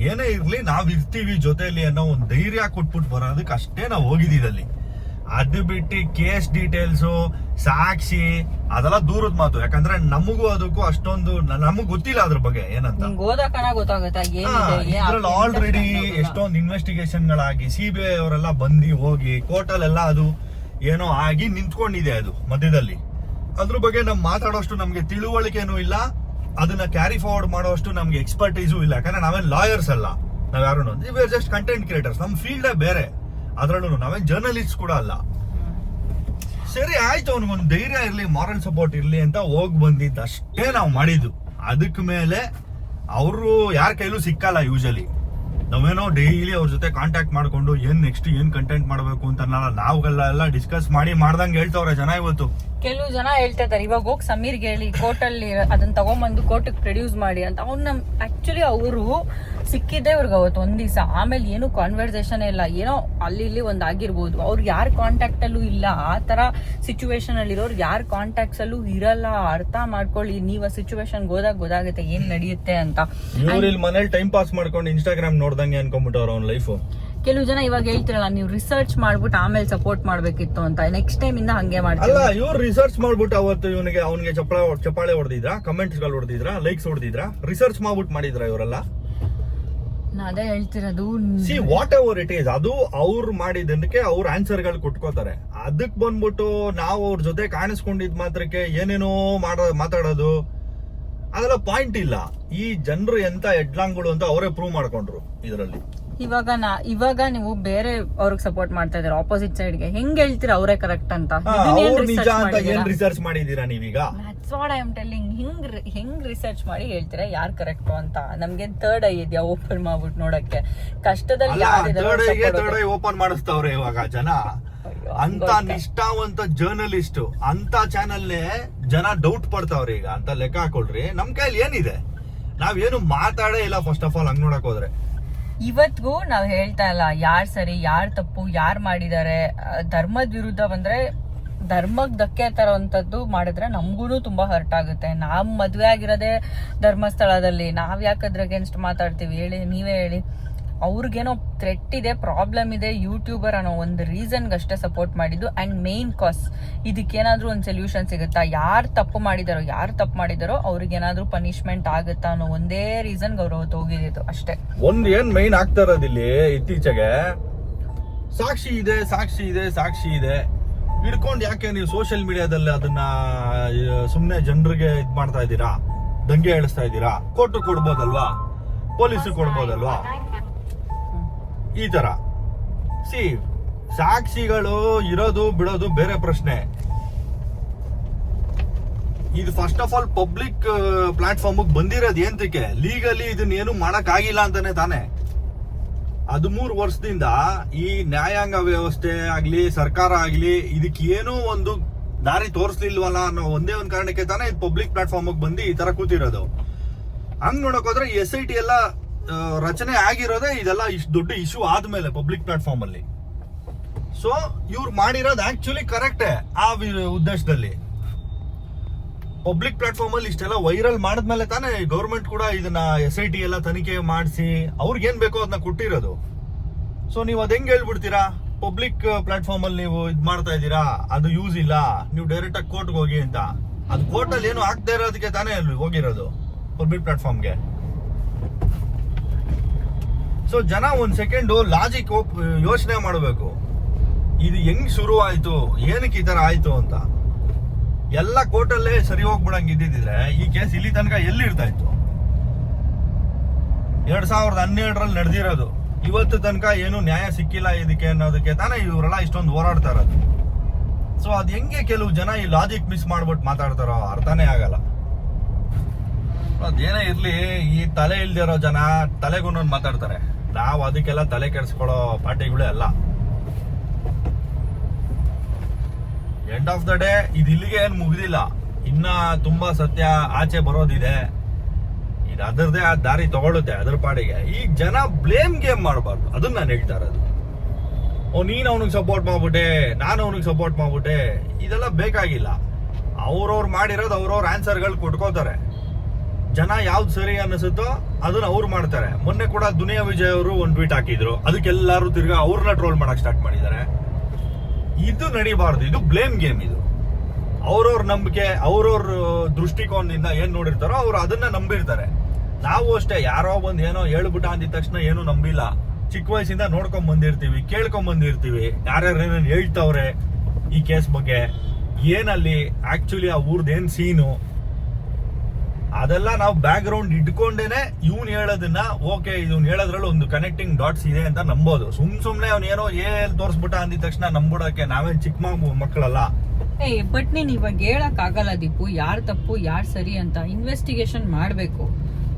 ಏನೇ ಇರ್ಲಿ ನಾವ್ ಇರ್ತೀವಿ ಜೊತೆಲಿ ಅನ್ನೋ ಒಂದು ಧೈರ್ಯ ಕೊಟ್ಬಿಟ್ಟು ಬರೋದಕ್ಕೆ ಅಷ್ಟೇ ನಾವು ಹೋಗಿದ್ದೀದಲ್ಲಿ ಅದು ಬಿಟ್ಟು ಕೇಸ್ ಡೀಟೇಲ್ಸ್ ಸಾಕ್ಷಿ ಅದೆಲ್ಲ ದೂರದ ಮಾತು. ಯಾಕಂದ್ರೆ ನಮಗೂ ಅದಕ್ಕೂ ಅಷ್ಟೊಂದು ನಮಗ್ ಗೊತ್ತಿಲ್ಲ ಅದ್ರ ಬಗ್ಗೆ ಏನಂತ. ಇದ್ರಲ್ಲಿ ಆಲ್ರೆಡಿ ಎಷ್ಟೊಂದ್ ಇನ್ವೆಸ್ಟಿಗೇಷನ್ ಗಳಾಗಿ ಸಿ ಬಿ ಐ ಅವರೆಲ್ಲ ಬಂದು ಹೋಗಿ ಕೋರ್ಟ್ ಅಲ್ಲೆಲ್ಲ ಅದು ಏನೋ ಆಗಿ ನಿಂತ್ಕೊಂಡಿದೆ ಅದು ಮಧ್ಯದಲ್ಲಿ. ಅದ್ರ ಬಗ್ಗೆ ನಮ್ ಮಾತಾಡೋಷ್ಟು ನಮ್ಗೆ ತಿಳುವಳಿಕೆನೂ ಇಲ್ಲ. ಅದನ್ನ ಕ್ಯಾರಿ ಫಾರ್ವರ್ಡ್ ಮಾಡೋಷ್ಟು ನಮ್ಗೆ ಎಕ್ಸ್ಪರ್ಟೈಸು ಇಲ್ಲ. ಯಾಕಂದ್ರೆ ನಾವೇನ್ ಲಾಯರ್ಸ್ ಅಲ್ಲ. ನಾವ್ ಯಾರು ಜಸ್ಟ್ ಕಂಟೆಂಟ್ ಕ್ರಿಯೇಟರ್ಸ್ ನಮ್ ಫೀಲ್ಡೇ ಬೇರೆ. ಅದ್ರಲ್ಲೂ ನಾವೇನ್ ಜರ್ನಲಿಸ್ಟ್ ಕೂಡ ಅಲ್ಲ. ಸರಿ, ಆಯ್ತು, ಅವ್ನಿಗೊಂದು ಧೈರ್ಯ ಇರಲಿ ಮಾರಲ್ ಸಪೋರ್ಟ್ ಇರಲಿ ಅಂತ ಹೋಗ್ ಬಂದಿದ್ದಷ್ಟೇ ನಾವು ಮಾಡಿದ್ದು. ಅದಕ್ಕೆ ಮೇಲೆ ಅವರು ಯಾರ ಕೈಲೂ ಸಿಕ್ಕಲ್ಲ ಯೂಶಲಿ ನಾವೇನೋ ಡೈಲಿ ಅವ್ರ ಜೊತೆ ಕಾಂಟ್ಯಾಕ್ಟ್ ಮಾಡ್ಕೊಂಡು ಏನ್ ನೆಕ್ಸ್ಟ್ ಏನ್ ಕಂಟೆಂಟ್ ಮಾಡ್ಬೇಕು ಅಂತ ನಾವೆಲ್ಲ ಎಲ್ಲ ಡಿಸ್ಕಸ್ ಮಾಡಿ ಮಾಡ್ದಂಗೆ ಹೇಳ್ತಾವ್ರೆ ಜನ ಇವತ್ತು. ಕೆಲವು ಜನ ಹೇಳ್ತಾ ಇದಾರೆ ಇವಾಗ ಹೋಗಿ ಸಮೀರ್ಗೆ ಹೇಳಿ ಕೋರ್ಟಲ್ಲಿ ಅದನ್ನ ತಗೊಂಬಂದು ಕೋರ್ಟಿಗೆ ಪ್ರೊಡ್ಯೂಸ್ ಮಾಡಿ ಅಂತ. ಅವ್ನ ಆಕ್ಚುಲಿ ಅವರು ಸಿಕ್ಕಿದ್ದೆ ಇವ್ರಿಗೆ ಅವತ್ತು ಒಂದ್ ದಿವಸ. ಆಮೇಲೆ ಏನು ಕಾನ್ವರ್ಸೇಷನ್ ಇಲ್ಲ. ಏನೋ ಅಲ್ಲಿ ಇಲ್ಲಿ ಒಂದ್ ಆಗಿರ್ಬೋದು. ಅವ್ರಿಗೆ ಯಾರ ಕಾಂಟ್ಯಾಕ್ಟ್ ಅಲ್ಲೂ ಇಲ್ಲ. ಆ ತರ ಸಿಚುವೇಶನ್ ಅಲ್ಲಿ ಇರೋರು ಯಾರ ಕಾಂಟ್ಯಾಕ್ಟ್ಸ್ ಅಲ್ಲೂ ಇರಲ್ಲ. ಅರ್ಥ ಮಾಡ್ಕೊಳ್ಳಿ. ನೀವು ಆ ಸಿಚುವೇಶನ್ ಹೋದಾಗ ಗೊತ್ತಾಗುತ್ತೆ. ಏನ್ ನಡೆಯುತ್ತೆ ಅಂತ. ಮನೇಲಿ ಟೈಮ್ ಪಾಸ್ ಮಾಡ್ಕೊಂಡು ಇನ್ಸ್ಟಾಗ್ರಾಮ್ ನೋಡ್ದಂಗೆ ಅನ್ಕೊಂಡ್ಬಿಟ್ಟವ್ರ ಅವ್ನ ಲೈಫ್ ಕೆಲವು ಜನ ಇವಾಗ ಹೇಳ್ತಿರಲ್ಲ ನೀವು ರಿಸರ್ಚ್ ಮಾಡ್ಬಿಟ್ಟು ಆಮೇಲೆ ಸಪೋರ್ಟ್ ಮಾಡ್ಬೇಕಿತ್ತು ಅಂತ. ನೆಕ್ಸ್ಟ್ ಟೈಮ್ ಇಂದ ಹಂಗೆ ಅಲ್ಲ ಮಾಡ್ತೀವಿ ಇವ್ರು ರಿಸರ್ಚ್ ಮಾಡ್ಬಿಟ್ಟು ಅವತ್ತು ಇವನಿಗೆ ಅವನಿಗೆ ಚಪ್ಪಾಳೆ ಚಪ್ಪಾಳೆ ಹೊಡೆದಿದ್ರ? ಕಮೆಂಟ್ಸ್ಗಳು ಹೊಡೆದಿದ್ರ? ಲೈಕ್ಸ್ ಹೊಡೆದಿದ್ರ? ರಿಸರ್ಚ್ ಮಾಡ್ಬಿಟ್ಟು ಮಾಡಿದ್ರ ಇವರೆಲ್ಲ? ನಾ ಅದೇ ಹೇಳ್ತಿರೋದು see whatever it is ಅದು ಅವ್ರು ಮಾಡಿದ್ದಕ್ಕೆ ಅವ್ರ ಆನ್ಸರ್ಗಳು ಕೊಟ್ಕೋತಾರೆ. ಅದಕ್ಕೆ ಬಂದ್ಬಿಟ್ಟು ನಾವು ಅವ್ರ ಜೊತೆ ಕಾಣಿಸ್ಕೊಂಡಿದ್ ಮಾತ್ರಕ್ಕೆ ಏನೇನೋ ಮಾಡೋ ಮಾತಾಡೋದು. ಅದೆಲ್ಲ ಪಾಯಿಂಟ್ ಇಲ್ಲ. ಈ ಜನರು ಎಂತ ಹೆಡ್ಲಾಂಗ್ಗಳು ಅಂತ ಅವರೇ ಪ್ರೂವ್ ಮಾಡ್ಕೊಂಡ್ರು ಇದರಲ್ಲಿ. ಇವಾಗ ನಾ ಇವಾಗ ನೀವು ಬೇರೆ ಅವ್ರಿಗೆ ಸಪೋರ್ಟ್ ಮಾಡ್ತಾ ಇದಾರೆ ಆಪೋಸಿಟ್ ಸೈಡ್ಗೆ. ಹೆಂಗ್ ಹೇಳ್ತೀರಾ ಅವರೇ ಕರೆಕ್ಟ್ ಅಂತ? ಅವ್ರು ನಿಜ ಅಂತ ಏನ್ ರಿಸರ್ಚ್ ಮಾಡಿದೀರಾ ನೀವೀಗ? ಐ ಆಮ್ ಟೆಲ್ಲಿಂಗ್ ಹಿಂಗ್ ಹೆಂಗ್ ರಿಸರ್ಚ್ ಮಾಡಿ ಹೇಳ್ತೀರಾ ಯಾರ್ ಕರೆಕ್ಟ್ ಅಂತ? ನಮ್ಗೆ ಥರ್ಡ್ ಐ ಇದೆಯಾ ಓಪನ್ ಮಾಡ್ಬಿಟ್ಟು ನೋಡಕ್ಕೆ. ಕಷ್ಟದಲ್ಲಿ ಓಪನ್ ಮಾಡಿಸ್ತಾವ್ರೆ ಇವಾಗ ಜನ. ಅಂತ? ನಿಷ್ಠಾವಂತ ಜರ್ನಲಿಸ್ಟ್ ಅಂತ ಚಾನಲ್ನೇ ಜನ ಡೌಟ್ ಪಡ್ತಾವ್ರಿ ಈಗ ಅಂತ ಲೆಕ್ಕ ಹಾಕೊಳ್ರಿ. ನಮ್ ಕೈಲಿ ಏನಿದೆ? ನಾವೇನು ಮಾತಾಡೇ ಇಲ್ಲ ಫಸ್ಟ್ ಆಫ್ ಆಲ್ ಹಂಗ್ ನೋಡಕ್ ಹೋದ್ರೆ. ಇವತ್ಗೂ ನಾವ್ ಹೇಳ್ತಾ ಇಲ್ಲ ಯಾರ್ ಸರಿ ಯಾರ್ ತಪ್ಪು ಯಾರ್ ಮಾಡಿದ್ದಾರೆ ಧರ್ಮದ ವಿರುದ್ಧ ಬಂದ್ರೆ ಧರ್ಮಕ್ ಧಕ್ಕೆ ತರೋಂಥದ್ದು ಮಾಡಿದ್ರೆ ನಮ್ಗೂ ತುಂಬಾ ಹರ್ಟ್ ಆಗುತ್ತೆ. ನಾವ್ ಮದ್ವೆ ಆಗಿರೋದೇ ಧರ್ಮಸ್ಥಳದಲ್ಲಿ ನಾವ್ ಯಾಕದ್ರ ಅಗೇನ್ಸ್ಟ್ ಮಾತಾಡ್ತೀವಿ? ಹೇಳಿ ನೀವೇ ಹೇಳಿ. ಅವ್ರಿಗೇನೋ ಥ್ರೆಟ್ ಇದೆ ಪ್ರಾಬ್ಲಮ್ ಇದೆ ಯೂಟ್ಯೂಬರ್ ಅನ್ನೋ ಒಂದು ರೀಸನ್ಗಷ್ಟೇ ಸಪೋರ್ಟ್ ಮಾಡಿದ್ದು. ಅಂಡ್ ಮೇನ್ ಕಾಸ್ ಇದಕ್ಕೇನಾದ್ರೂ ಒಂದು ಸೊಲ್ಯೂಷನ್ ಸಿಗುತ್ತಾ? ಯಾರು ತಪ್ಪು ಮಾಡಿದಾರೋ, ಯಾರು ತಪ್ಪು ಮಾಡಿದಾರೋ ಅವ್ರಿಗೇನಾದ್ರೂ ಪನಿಷ್ಮೆಂಟ್ ಆಗುತ್ತಾ ಅನ್ನೋ ಒಂದೇ ರೀಸನ್ ಅವತ್ತು ಹೋಗಿದ್ದು ಅಷ್ಟೇ. ಒಂದು ಏನು ಮೈನ್ ಆಗ್ತಾ ಇರೋದಿಲ್ಲಿ ಇತ್ತೀಚೆಗೆ? ಸಾಕ್ಷಿ ಇದೆ ಸಾಕ್ಷಿ ಇದೆ ಸಾಕ್ಷಿ ಇದೆ. ಹಿಡ್ಕೊಂಡು ಯಾಕೆ ನೀವು ಸೋಷಿಯಲ್ ಮೀಡಿಯಾದಲ್ಲಿ ಅದನ್ನ ಸುಮ್ಮನೆ ಜನರಿಗೆ ಇದು ಮಾಡ್ತಾ ಇದ್ದೀರಾ? ದಂಗೆ ಹೇಳಿಸ್ತಾ ಇದ್ದೀರಾ? ಕೋರ್ಟ್ ಕೊಡ್ಬೋದಲ್ವಾ? ಪೊಲೀಸ್ ಕೊಡ್ಬೋದಲ್ವಾ? ಈ ತರ ಸಿ, ಸಾಕ್ಷಿಗಳು ಇರೋದು ಬಿಡೋದು ಬೇರೆ ಪ್ರಶ್ನೆ. ಇದು first of all public platform ಬಂದಿರೋದು ಏಂತಕ್ಕೆ ಲೀಗಲಿ ಇದನ್ನ ಏನು ಮಾಡಕ್ ಆಗಿಲ್ಲ ಅಂತಾನೆ ತಾನೆ. ಹದಿಮೂರು ವರ್ಷದಿಂದ ಈ ನ್ಯಾಯಾಂಗ ವ್ಯವಸ್ಥೆ ಆಗ್ಲಿ, ಸರ್ಕಾರ ಆಗ್ಲಿ, ಇದಕ್ಕೆ ಏನೋ ಒಂದು ದಾರಿ ತೋರಿಸ್ಲಿಲ್ವಲ್ಲ ಅನ್ನೋ ಒಂದೇ ಒಂದು ಕಾರಣಕ್ಕೆ ತಾನೇ ಇದು ಪಬ್ಲಿಕ್ ಪ್ಲಾಟ್ಫಾರ್ಮ್ ಬಂದು ಈ ತರ ಕೂತಿರೋದು. ಹಂಗ್ ನೋಡಕ್ ಹೋದ್ರೆ ಎಸ್ ಐ ಟಿ ಎಲ್ಲ ರಚನೆ ಆಗಿರೋದೇ ಇದೆಲ್ಲ ಇಷ್ಟು ದೊಡ್ಡ ಇಶ್ಯೂ ಆದ್ಮೇಲೆ ಪಬ್ಲಿಕ್ ಪ್ಲಾಟ್ಫಾರ್ಮ್ ಅಲ್ಲಿ. ಸೊ ಇವ್ರು ಮಾಡಿರೋದು ಆಕ್ಚುಲಿ ಕರೆಕ್ಟೇ ಆ ಉದ್ದೇಶದಲ್ಲಿ. ಪಬ್ಲಿಕ್ ಪ್ಲಾಟ್ಫಾರ್ಮ್ ಅಲ್ಲಿ ಇಷ್ಟೆಲ್ಲ ವೈರಲ್ ಮಾಡಿದ್ಮೇಲೆ ತಾನೇ ಗೌರ್ಮೆಂಟ್ ಕೂಡ ಇದನ್ನ ಎಸ್ ಐ ಟಿ ಎಲ್ಲ ತನಿಖೆ ಮಾಡಿಸಿ ಅವ್ರಿಗೆ ಏನ್ ಬೇಕೋ ಅದನ್ನ ಕೊಟ್ಟಿರೋದು. ಸೊ ನೀವು ಅದ್ ಹೆಂಗ್ ಹೇಳ್ಬಿಡ್ತೀರಾ? ಪಬ್ಲಿಕ್ ಪ್ಲಾಟ್ಫಾರ್ಮ್ ಅಲ್ಲಿ ನೀವು ಇದು ಮಾಡ್ತಾ ಇದ್ದೀರಾ? ಅದು ಯೂಸ್ ಇಲ್ಲ. ನೀವು ಡೈರೆಕ್ಟ್ ಆಗಿ ಕೋರ್ಟ್ಗೆ ಹೋಗಿ ಅಂತ. ಅದು ಕೋರ್ಟ್ ಅಲ್ಲಿ ಏನು ಆಗ್ತಾ ಇರೋದಕ್ಕೆ ತಾನೇ ಹೋಗಿರೋದು ಪಬ್ಲಿಕ್ ಪ್ಲಾಟ್ಫಾರ್ಮ್ಗೆ ಸೊ ಜನ ಒಂದ್ ಸೆಕೆಂಡ್ ಲಾಜಿಕ್ ಯೋಚನೆ ಮಾಡಬೇಕು. ಇದು ಹೆಂಗ್ ಶುರು ಆಯ್ತು? ಏನಕ್ಕೆ ಈ ತರ ಆಯ್ತು ಅಂತ. ಎಲ್ಲ ಕೋರ್ಟಲ್ಲೇ ಸರಿ ಹೋಗ್ಬಿಡಂಗ್ ಇದ್ದಿದ್ರೆ ಈ ಕೇಸ್ ಇಲ್ಲಿ ತನಕ ಎಲ್ಲಿ ಇರ್ತಾ ಇತ್ತು? ಎರಡ್ ಸಾವಿರದ ಹನ್ನೆರಡರಲ್ಲಿ ನಡೆದಿರೋದು. ಇವತ್ತು ತನಕ ಏನು ನ್ಯಾಯ ಸಿಕ್ಕಿಲ್ಲ ಇದಕ್ಕೆ ಅನ್ನೋದಕ್ಕೆ ತಾನೇ ಇವರೆಲ್ಲ ಇಷ್ಟೊಂದು ಹೋರಾಡ್ತಾ ಇರೋದು. ಸೊ ಅದ್ ಹೆಂಗೆ ಕೆಲವು ಜನ ಈ ಲಾಜಿಕ್ ಮಿಸ್ ಮಾಡ್ಬಿಟ್ಟು ಮಾತಾಡ್ತಾರೋ ಅರ್ಥನೇ ಆಗಲ್ಲ. ಅದೇನೇ ಇರ್ಲಿ, ಈ ತಲೆ ಇಲ್ದಿರೋ ಜನ ತಲೆಗೊಂಡೊಂದು ಮಾತಾಡ್ತಾರೆ. ನಾವು ಅದಕ್ಕೆಲ್ಲ ತಲೆ ಕೆಡಿಸ್ಕೊಳ್ಳೋ ಪಾರ್ಟಿಗಳೇ ಅಲ್ಲ. ಎಂಡ್ ಆಫ್ ದ ಡೇ ಇದು ಇಲ್ಲಿಗೆ ಏನು ಮುಗಿದಿಲ್ಲ. ಇನ್ನ ತುಂಬಾ ಸತ್ಯ ಆಚೆ ಬರೋದಿದೆ. ಇದು ಅದರದೇ ಆ ದಾರಿ ತಗೊಳುತ್ತೆ ಅದ್ರ ಪಾಡಿಗೆ. ಈಗ ಜನ ಬ್ಲೇಮ್ ಗೇಮ್ ಮಾಡಬಾರ್ದು. ಅದನ್ನ ನಾನು ಹೇಳ್ತಾ ಇರೋದು. ಓ, ನೀನು ಅವನಿಗೆ ಸಪೋರ್ಟ್ ಮಾಡ್ಬಿಟ್ಟೆ, ನಾನು ಅವನಿಗೆ ಸಪೋರ್ಟ್ ಮಾಡ್ಬಿಟ್ಟೆ, ಇದೆಲ್ಲ ಬೇಕಾಗಿಲ್ಲ. ಅವ್ರವ್ರು ಮಾಡಿರೋದು ಅವ್ರವ್ರ ಆನ್ಸರ್ಗಳು ಕೊಟ್ಕೋತಾರೆ. ಜನ ಯಾವ್ದು ಸರಿ ಅನ್ನಿಸುತ್ತೋ ಅದನ್ನ ಅವ್ರು ಮಾಡ್ತಾರೆ. ಮೊನ್ನೆ ಕೂಡ ದುನಿಯಾ ವಿಜಯ್ ಅವರು ಒಂದು ಟ್ವೀಟ್ ಹಾಕಿದ್ರು. ಅದಕ್ಕೆಲ್ಲರೂ ತಿರ್ಗಾ ಅವ್ರನ್ನ ಟ್ರೋಲ್ ಮಾಡಕ್ ಸ್ಟಾರ್ಟ್ ಮಾಡಿದ್ದಾರೆ. ಇದು ನಡಿಬಾರ್ದು. ಇದು ಬ್ಲೇಮ್ ಗೇಮ್ ಇದು. ಅವ್ರವ್ರ ನಂಬಿಕೆ, ಅವ್ರವ್ರ ದೃಷ್ಟಿಕೋನದಿಂದ ಏನು ನೋಡಿರ್ತಾರೋ ಅವ್ರು ಅದನ್ನ ನಂಬಿರ್ತಾರೆ. ನಾವು ಅಷ್ಟೇ, ಯಾರೋ ಬಂದು ಏನೋ ಹೇಳ್ಬಿಟ್ಟ ಅಂದಿದ ತಕ್ಷಣ ಏನು ನಂಬಿಲ್ಲ. ಚಿಕ್ಕ ವಯಸ್ಸಿಂದ ನೋಡ್ಕೊಂಡ್ ಬಂದಿರ್ತೀವಿ, ಕೇಳ್ಕೊಂಡ್ ಬಂದಿರ್ತೀವಿ. ಯಾರ್ಯಾರು ಏನೇನು ಹೇಳ್ತಾವ್ರೆ ಈ ಕೇಸ್ ಬಗ್ಗೆ. ಏನಲ್ಲಿ ಆಕ್ಚುಲಿ ಆ ಊರ್ದು ಏನು ಸೀನು ಅದೆಲ್ಲ ನಾವು ಬ್ಯಾಕ್ ಗ್ರೌಂಡ್ ಇಟ್ಕೊಂಡೇನೆ ಇವ್ನು ಹೇಳೋದನ್ನ ಓಕೆ ಇವ್ನು ಹೇಳೋದ್ರಲ್ಲಿ ಒಂದು ಕನೆಕ್ಟಿಂಗ್ ಡಾಟ್ಸ್ ಇದೆ ಅಂತ ನಂಬೋದು. ಸುಮ್ ಸುಮ್ನೆ ಅವ್ನ ಏನೋ ಏನ್ ತೋರಿಸ್ಬಿಟ್ಟ ಅಂದಿದ ತಕ್ಷಣ ನಂಬಿಡೋಕೆ ನಾವೇನ್ ಚಿಕ್ಕ ಮಕ್ಕಳಲ್ಲ. ಏ ಬಟ್ ನೀನ್ ಇವಾಗ ಹೇಳಕ್ ಆಗಲ್ಲ ದೀಪು. ಯಾರ್ ತಪ್ಪು ಯಾರ್ ಸರಿ ಅಂತ ಇನ್ವೆಸ್ಟಿಗೇಷನ್ ಮಾಡ್ಬೇಕು.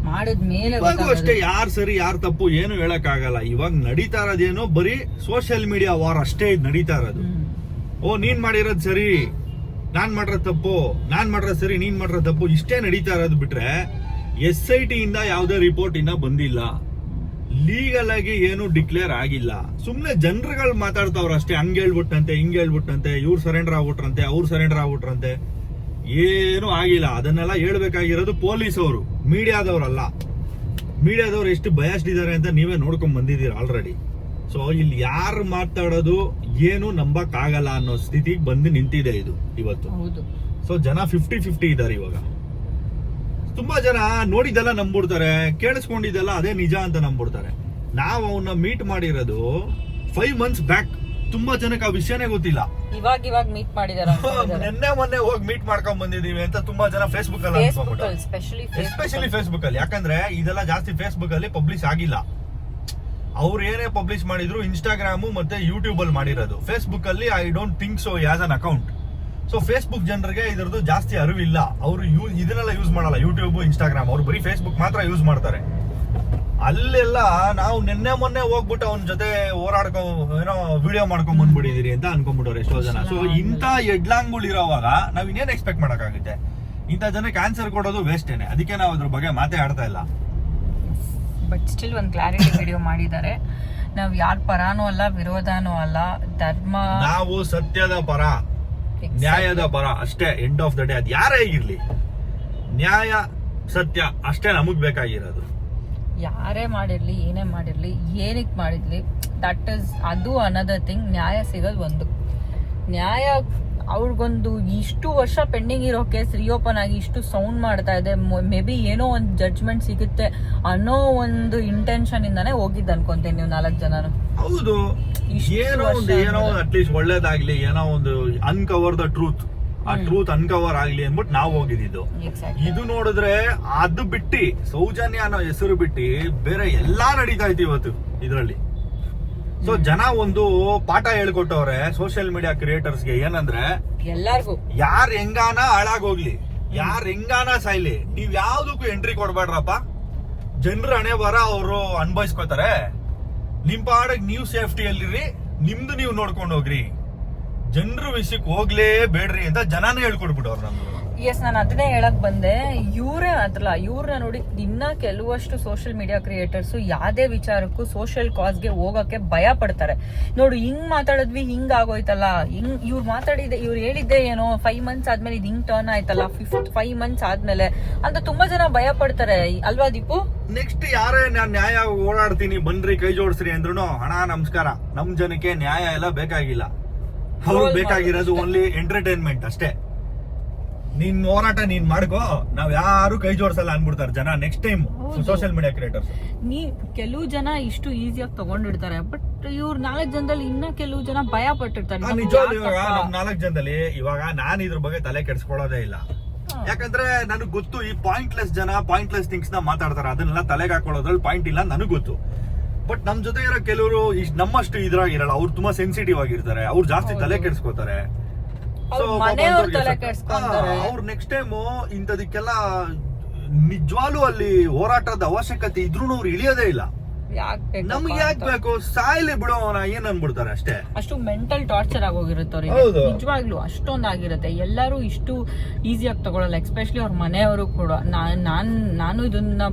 ಮಾಡಿದ್ಮೇಲೆ ಅಷ್ಟೇ. ಯಾರ್ ಸರಿ ಯಾರ್ ತಪ್ಪು ಏನು ಹೇಳಕ್ ಆಗಲ್ಲ. ಇವಾಗ ನಡೀತಾ ಇರೋದೇನೋ ಬರೀ ಸೋಷಿಯಲ್ ಮೀಡಿಯಾ ವಾರ್ ಅಷ್ಟೇ ನಡೀತಾ ಇರೋದು. ಓ ನೀನ್ ಮಾಡಿರೋದ್ ಸರಿ. ನಾನ್ ಮಾಡಿರೋ ತಪ್ಪು, ನಾನು ಮಾಡಿರೋ ಸರಿ, ನೀನು ಮಾಡಿರೋ ತಪ್ಪು, ಇಷ್ಟೇ ನಡೀತಾ ಇರೋದು ಬಿಟ್ರೆ ಎಸ್ ಐ ಟಿಯಿಂದ ಯಾವ್ದೇ ರಿಪೋರ್ಟ್ ಇನ್ನ ಬಂದಿಲ್ಲ. ಲೀಗಲ್ ಆಗಿ ಏನು ಡಿಕ್ಲೇರ್ ಆಗಿಲ್ಲ. ಸುಮ್ಮನೆ ಜನರುಗಳು ಮಾತಾಡ್ತಾವ್ರ ಅಷ್ಟೇ, ಹಂಗೆ ಹೇಳ್ಬಿಟ್ಟಂತೆ ಹಿಂಗೆ ಹೇಳ್ಬಿಟ್ಟಂತೆ ಇವ್ರು ಸರೆಂಡರ್ ಆಗ್ಬಿಟ್ರಂತೆ, ಅವ್ರು ಸರೆಂಡರ್ ಆಗ್ಬಿಟ್ರಂತೆ. ಏನು ಆಗಿಲ್ಲ. ಅದನ್ನೆಲ್ಲ ಹೇಳ್ಬೇಕಾಗಿರೋದು ಪೊಲೀಸ್ ಅವರು ಮೀಡಿಯಾದವ್ರಲ್ಲ. ಮೀಡಿಯಾದವ್ರು ಎಷ್ಟು ಬಯಸ್ಡ್ ಇದ್ದಾರೆ ಅಂತ ನೀವೇ ನೋಡ್ಕೊಂಡ್ ಬಂದಿದ್ದೀರಾ ಆಲ್ರೆಡಿ ಸೊ ಇಲ್ಲಿ ಯಾರು ಮಾತಾಡೋದು ಏನು ನಂಬಕ್ ಆಗಲ್ಲ ಅನ್ನೋ ಸ್ಥಿತಿಗೆ ಬಂದು ನಿಂತಿದೆ ಇದು ಇವತ್ತು. ಸೊ ಜನ ಫಿಫ್ಟಿ ಫಿಫ್ಟಿ ಇದ್ದಾರೆ ಇವಾಗ. ತುಂಬಾ ಜನ ನೋಡಿದೆಲ್ಲ ನಂಬಿಡ್ತಾರೆ ಕೇಳಿಸ್ಕೊಂಡಿದ್ದೆಲ್ಲ ಅದೇ ನಿಜ ಅಂತ ನಂಬಿಡ್ತಾರೆ ನಾವು ಅವನ್ನ ಮೀಟ್ ಮಾಡಿರೋದು ಫೈವ್ ಮಂತ್ಸ್ ಬ್ಯಾಕ್ ತುಂಬಾ ಜನಕ್ಕೆ ಆ ವಿಷಯನೇ ಗೊತ್ತಿಲ್ಲ. ಇವಾಗ ಇವಾಗ ಮೀಟ್ ಮಾಡಿದಾರೆ ನಿನ್ನೆ ಮೊನ್ನೆ ಹೋಗಿ ಮೀಟ್ ಮಾಡ್ಕೊಂಡ್ ಬಂದಿದೀವಿ ಅಂತ ತುಂಬಾ ಜನ ಫೇಸ್ಬುಕ್ ಅಲ್ಲಿ ಎಸ್ಪೆಷಲಿ ಫೇಸ್ಬುಕ್ ಅಲ್ಲಿ ಯಾಕಂದ್ರೆ ಇದೆಲ್ಲ ಜಾಸ್ತಿ ಫೇಸ್ಬುಕ್ ಅಲ್ಲಿ ಪಬ್ಲಿಷ್ ಆಗಿಲ್ಲ. ಅವ್ರು ಏನೇ ಪಬ್ಲಿಷ್ ಮಾಡಿದ್ರು ಇನ್ಸ್ಟಾಗ್ರಾಮು ಮತ್ತೆ ಯೂಟ್ಯೂಬ್ ಅಲ್ಲಿ ಮಾಡಿರೋದು. ಫೇಸ್ಬುಕ್ ಅಲ್ಲಿ I don't think so as an account so Facebook ಜನರಿಗೆ ಇದರದ್ದು ಜಾಸ್ತಿ ಅರಿವಿಲ್ಲ. ಅವರು ಯೂ ಇದನ್ನೆಲ್ಲ ಯೂಸ್ ಮಾಡಲ್ಲ. ಯೂಟ್ಯೂಬ್ ಇನ್ಸ್ಟಾಗ್ರಾಮ್ ಅವ್ರು ಬರೀ ಫೇಸ್ಬುಕ್ ಮಾತ್ರ ಯೂಸ್ ಮಾಡ್ತಾರೆ. ಅಲ್ಲೆಲ್ಲ ನಾವು ನಿನ್ನೆ ಮೊನ್ನೆ ಹೋಗ್ಬಿಟ್ಟು ಅವನ ಜೊತೆ ಹೋರಾಡ್ಕೊ ಏನೋ ವಿಡಿಯೋ ಮಾಡ್ಕೊಂಡ್ ಬಂದ್ಬಿಟ್ಟಿದೀರಿ ಅಂತ ಅನ್ಕೊಂಡ್ಬಿಟ್ಟವ್ರೆ ಎಷ್ಟೋ ಜನ. ಸೊ ಇಂಥ ಎಡ್ಲಾಂಗ್ಗಳು ಇರೋವಾಗ ನಾವ್ ಇನ್ನೇನ್ ಎಕ್ಸ್ಪೆಕ್ಟ್ ಮಾಡಕ್ಕಾಗುತ್ತೆ? ಇಂಥ ಜನಕ್ಕೆ ಆನ್ಸರ್ ಕೊಡೋದು ವೇಸ್ಟೇನೆ ಅದಕ್ಕೆ ನಾವು ಅದ್ರ ಬಗ್ಗೆ ಮಾತೇ ಆಡ್ತಾ ಇಲ್ಲ. ಬಟ್ ಸ್ಟಿಲ್ ಒಂದು ಕ್ಲಾರಿಟಿ ವಿಡಿಯೋ ಮಾಡಿದ್ದಾರೆ. ನಾವು ಯಾರ ಪರಾನೂ ಅಲ್ಲ ವಿರೋಧನೂ ಅಲ್ಲ ಧರ್ಮ ನಾವು ಸತ್ಯದ ಪರ ನ್ಯಾಯದ ಪರ ಅಷ್ಟೇ ಎಂಡ್ ಆಫ್ ದ ಡೇ ಅದು ಯಾರೇ ಇರ್ಲಿ ನ್ಯಾಯ ಸತ್ಯ ಅಷ್ಟೇ ನಮಗ್ ಬೇಕಾಗಿರೋದು. ಯಾರೇ ಮಾಡಿರ್ಲಿ ಏನೇ ಮಾಡಿರ್ಲಿ ಏನಕ್ಕೆ ಮಾಡಿರ್ಲಿ ದಟ್ ಇಸ್ ಅದು ಅನದರ್ ಥಿಂಗ್ ನ್ಯಾಯ ಸಿಗೋದು ಒಂದು. ನ್ಯಾಯ ಅವ್ರಿಗೊಂದು ಇಷ್ಟು ವರ್ಷ ಪೆಂಡಿಂಗ್ ಇರೋ ಕೇಸ್ ರಿಓಪನ್ ಆಗಿ ಇಷ್ಟು ಸೌಂಡ್ ಮಾಡ್ತಾ ಇದೆ ಮೇ ಬಿ ಏನೋ ಒಂದು ಜಡ್ಜ್ಮೆಂಟ್ ಸಿಗುತ್ತೆ ಅನ್ನೋ ಒಂದು ಇಂಟೆನ್ಷನ್ ಇಂದಾನೆ ಹೋಗಿದ್ದು ಅನ್ಕೊಂತೀನಿ ನೀವು ನಾಲ್ಕು ಜನನು. ಹೌದು. ಏನೋ ಒಂದು ಏನೋ ಒಂದು ಅಟ್ಲೀಸ್ಟ್ ಒಳ್ಳೇದಾಗ್ಲಿ ಏನೋ ಒಂದು ಅನ್ಕವರ್ ದ ಟ್ರೂತ್ ಆ ಟ್ರೂತ್ ಅನ್ಕವರ್ ಆಗ್ಲಿ ಅಂದ್ಬಿಟ್ಟು ನಾವು ಹೋಗಿದ್ದು. ಇದು ನೋಡಿದ್ರೆ ಅದು ಬಿಟ್ಟಿ ಸೌಜನ್ಯ ಅನ್ನೋ ಹೆಸರು ಬಿಟ್ಟಿ ಬೇರೆ ಎಲ್ಲಾ ನಡೀತಾ ಇತ್ತು ಇವತ್ತು ಇದರಲ್ಲಿ. ಸೊ ಜನ ಒಂದು ಪಾಠ ಹೇಳ್ಕೊಟ್ಟವ್ರೆ ಸೋಷಿಯಲ್ ಮೀಡಿಯಾ ಕ್ರಿಯೇಟರ್ಸ್ಗೆ ಏನಂದ್ರೆ ಎಲ್ಲಾರ್ಗು. ಯಾರ್ ಹೆಂಗಾನ ಹಾಳಾಗೋಗ್ಲಿ ಯಾರ್ ಹೆಂಗಾನ ಸಾಯ್ಲಿ ನೀವ್ ಯಾವ್ದಕ್ಕೂ ಎಂಟ್ರಿ ಕೊಡ್ಬೇಡ್ರಪ್ಪ ಜನರ ಹಣೆ ಬರ ಅವರು ಅನ್ಭವಿಸ್ಕೊತಾರೆ. ನಿಮ್ ಪಾಡಕ್ ನೀವು ಸೇಫ್ಟಿಯಲ್ಲಿರಿ ನಿಮ್ದು ನೀವು ನೋಡ್ಕೊಂಡು ಹೋಗ್ರಿ ಜನರ ವಿಷಯಕ್ಕೆ ಹೋಗ್ಲೇ ಬೇಡ್ರಿ ಅಂತ ಜನಾನೇ ಹೇಳ್ಕೊಡ್ಬಿಡೋರು ನಮ್ಗೆ. ಎಸ್ ನಾನು ಅದನ್ನೇ ಹೇಳಕ್ ಬಂದೆ. ಇವರೇ ಅದ್ರಲ್ಲ ಇವ್ರನ್ನ ನೋಡಿ ಇನ್ನ ಕೆಲವಷ್ಟು ಸೋಷಿಯಲ್ ಮೀಡಿಯಾ ಕ್ರಿಯೇಟರ್ಸ್ ಯಾವ್ದೇ ವಿಚಾರಕ್ಕೂ ಸೋಷಿಯಲ್ ಕಾಸ್ಗೆ ಹೋಗಕ್ಕೆ ಭಯ ಪಡ್ತಾರೆ. ನೋಡು ಹಿಂಗ್ ಮಾತಾಡಿದ್ವಿ ಹಿಂಗ್ ಆಗೋಯ್ತಲ್ಲ. ಹಿಂಗ್ ಇವ್ರು ಮಾತಾಡಿದ್ದೆ ಇವ್ರು ಹೇಳಿದ್ದೆ ಏನೋ ಫೈವ್ ಮಂತ್ಸ್ ಆದ್ಮೇಲೆ ಇದು ಹಿಂಗ್ ಟರ್ನ್ ಆಯ್ತಲ್ಲ ಫಿಫ್ತ್ ಫೈವ್ ಮಂತ್ಸ್ ಆದ್ಮೇಲೆ ಅಂತ ತುಂಬಾ ಜನ ಭಯ ಪಡ್ತಾರೆ. ಅಲ್ವಾ ದೀಪು? ನೆಕ್ಸ್ಟ್ ಯಾರೇ ನಾನು ನ್ಯಾಯ ಓಡಾಡ್ತೀನಿ ಬನ್ರಿ ಕೈ ಜೋಡಿಸ್ರಿ ಅಂದ್ರೂ ಹಣ ನಮಸ್ಕಾರ. ನಮ್ ಜನಕ್ಕೆ ನ್ಯಾಯ ಎಲ್ಲ ಬೇಕಾಗಿಲ್ಲ. ಅವ್ರು ಬೇಕಾಗಿರೋದು ಓನ್ಲಿ ಎಂಟರ್ಟೈನ್ಮೆಂಟ್ ಅಷ್ಟೇ. ನಿನ್ ಹೋರಾಟ ನೀನ್ ಮಾಡ್ಕೋ. ನಾವ್ ಯಾರು ಕೈ ಜೋಡಿಸಲ್ಲ ಅನ್ಬಿಡ್ತಾರೆ ಜನ next time. Social media creators ನೀ ಕೆಲವು ಜನ ಇಷ್ಟು ಈಸಿಯಾಗಿ ತಗೊಂಡಿರ್ತಾರೆ ಬಟ್ ಇವ್ರ ನಾಲ್ಕು ಜನದಲ್ಲಿ ಇನ್ನ ಕೆಲವು ಜನ ಭಯ ಪಟ್ಟಿರ್ತಾರೆ. ನಿಜವಾಗ್ಲೂ ಇವಾಗ? ನಮ್ ನಾಲ್ಕು ಜನದಲ್ಲಿ ಇವಾಗ ನಾನ್ ಇದ್ರ ಬಗ್ಗೆ ತಲೆ ಕೆಡಿಸ್ಕೊಳ್ಳೋದೇ ಇಲ್ಲ. ಯಾಕಂದ್ರೆ ನನಗ್ ಗೊತ್ತು ಈ ಪಾಯಿಂಟ್ಲೆಸ್ ಜನ ಪಾಯಿಂಟ್ಲೆಸ್ ಥಿಂಗ್ಸ್ನ ಮಾತಾಡ್ತಾರೆ ಅದನ್ನೆಲ್ಲ ತಲೆಗೆ ಹಾಕೊಳ್ಳೋದ್ರಲ್ಲಿ ಪಾಯಿಂಟ್ ಇಲ್ಲ ನನಗ್ ಗೊತ್ತು. ಬಟ್ ನಮ್ ಜೊತೆ ಇರೋ ಕೆಲವರು ನಮ್ಮಷ್ಟು ಇದ್ರಾಗಿರಲ್ಲ ಅವ್ರು ತುಂಬಾ ಸೆನ್ಸಿಟಿವ್ ಆಗಿರ್ತಾರೆ ಅವ್ರು ಜಾಸ್ತಿ ತಲೆ ಕೆಡಿಸ್ಕೋತಾರೆ. ಮನೆಯವ್ರ್ ತಲೆ ಕೆಡ್ಸ್ಕೊಂತಾರೆ. ಅವ್ರು ನೆಕ್ಸ್ಟ್ ಟೈಮ್ ಇಂಥದಕ್ಕೆಲ್ಲ ನಿಜವಾಗ್ಲೂ ಅಲ್ಲಿ ಹೋರಾಟದ ಅವಶ್ಯಕತೆ ಇದ್ರೂ ಅವ್ರು ಇಳಿಯೋದೇ ಇಲ್ಲ. ನಮ್ಗೆ ಯಾಕೆ ಬೇಕು? ಸಾಯ್ಲಿ ಬಿಡೋನ ಏನ್ ಅನ್ಬಿಡ್ತಾರೆ ಅಷ್ಟೇ. ಅಷ್ಟು ಮೆಂಟಲ್ ಟಾರ್ಚರ್ ಆಗೋಗಿರುತ್ತೆ ಅವ್ರಿಗೆ. ನಿಜವಾಗ್ಲು ನಿಜವಾಗ್ಲೂ ಅಷ್ಟೊಂದು ಆಗಿರುತ್ತೆ ಎಲ್ಲರೂ ಇಷ್ಟು ಈಸಿಯಾಗಿ ತಗೊಳಲ್ಲ ಎಸ್ಪೆಷಲಿ ಅವ್ರ ಮನೆಯವರು ಕೂಡ. ನಾನ್ ನಾನು ಇದನ್ನ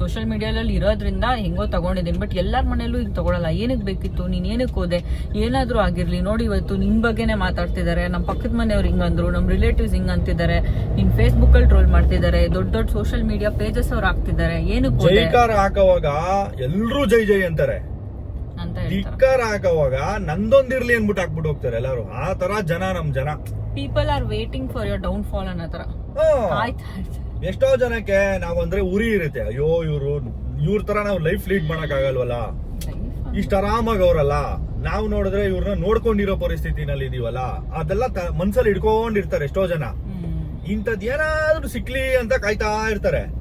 ಸೋಷಿಯಲ್ ಮೀಡಿಯಾದಲ್ಲಿ ಇರೋದ್ರಿಂದ ಹೆಂಗೋ ತಗೊಂಡಿದ್ದೀನಿ ಬಟ್ ಎಲ್ಲರ ಮನೆಯಲ್ಲೂ ಈಗ ತಗೊಳಲ್ಲ. ಏನಕ್ಕೆ ಬೇಕಿತ್ತು? ನೀನು ಏನಕ್ಕೆ ಹೋದೆ? ಏನಾದರೂ ಆಗಿರಲಿ. ನೋಡಿ ಇವತ್ತು ನಿನ್ನ ಬಗ್ಗೆನೇ ಮಾತಾಡ್ತಿದ್ದಾರೆ ನಮ್ಮ ಪಕ್ಕದ ಮನೆಯವ್ರು ಹಿಂಗಂದ್ರು ನಮ್ಮ ರಿಲೇಟಿವ್ಸ್ ಹಿಂಗೆ ಅಂತಿದ್ದಾರೆ ನಿನ್ ಫೇಸ್ಬುಕ್ ಅಲ್ಲಿ ಟ್ರೋಲ್ ಮಾಡ್ತಿದ್ದಾರೆ ದೊಡ್ಡ ದೊಡ್ಡ ಸೋಷಿಯಲ್ ಮೀಡಿಯಾ ಪೇಜಸ್ ಅವ್ರು ಹಾಕ್ತಿದ್ದಾರೆ ಏನಕ್ಕೆ ಜೈಕಾರ ಹಾಕೋವಾಗ ಎಲ್ಲರೂ ಜೈ ಜೈ ಅಂತಾರೆ. ಧಿಕ್ಕಾರ ಹಾಕೋವಾಗ ನಂದೊಂದಿರ್ಲಿ ಅನ್ಬಿಟ್ಟು ಹಾಕ್ಬಿಟ್ಟು ಹೋಗ್ತಾರೆ ಎಲ್ಲರೂ. ಆ ತರ ಜನ ನಮ್ ಜನ. People are waiting for your downfall ಅನ್ನೋ ತರ. ಆಯ್ತು. ಎಷ್ಟೋ ಜನಕ್ಕೆ ನಾವ್ ಅಂದ್ರೆ ಉರಿ ಇರುತ್ತೆ. ಅಯ್ಯೋ ಇವ್ರು ಇವ್ರ ತರ ನಾವು ಲೈಫ್ ಲೀಡ್ ಮಾಡಕ್ ಆಗಲ್ವಲ್ಲ? ಇಷ್ಟ ಆರಾಮಾಗಿ ಅವ್ರಲ್ಲ. ನಾವು ನೋಡಿದ್ರೆ ಇವ್ರನ್ನ ನೋಡ್ಕೊಂಡಿರೋ ಪರಿಸ್ಥಿತಿನಲ್ಲಿ ಇದೀವಲ್ಲ. ಅದೆಲ್ಲ ಮನ್ಸಲ್ಲಿ ಇಟ್ಕೊಂಡಿರ್ತಾರೆ ಎಷ್ಟೋ ಜನ. ಇಂಥದ್ ಏನಾದ್ರೂ ಸಿಕ್ಲಿ ಅಂತ ಕಾಯ್ತಾ ಇರ್ತಾರೆ.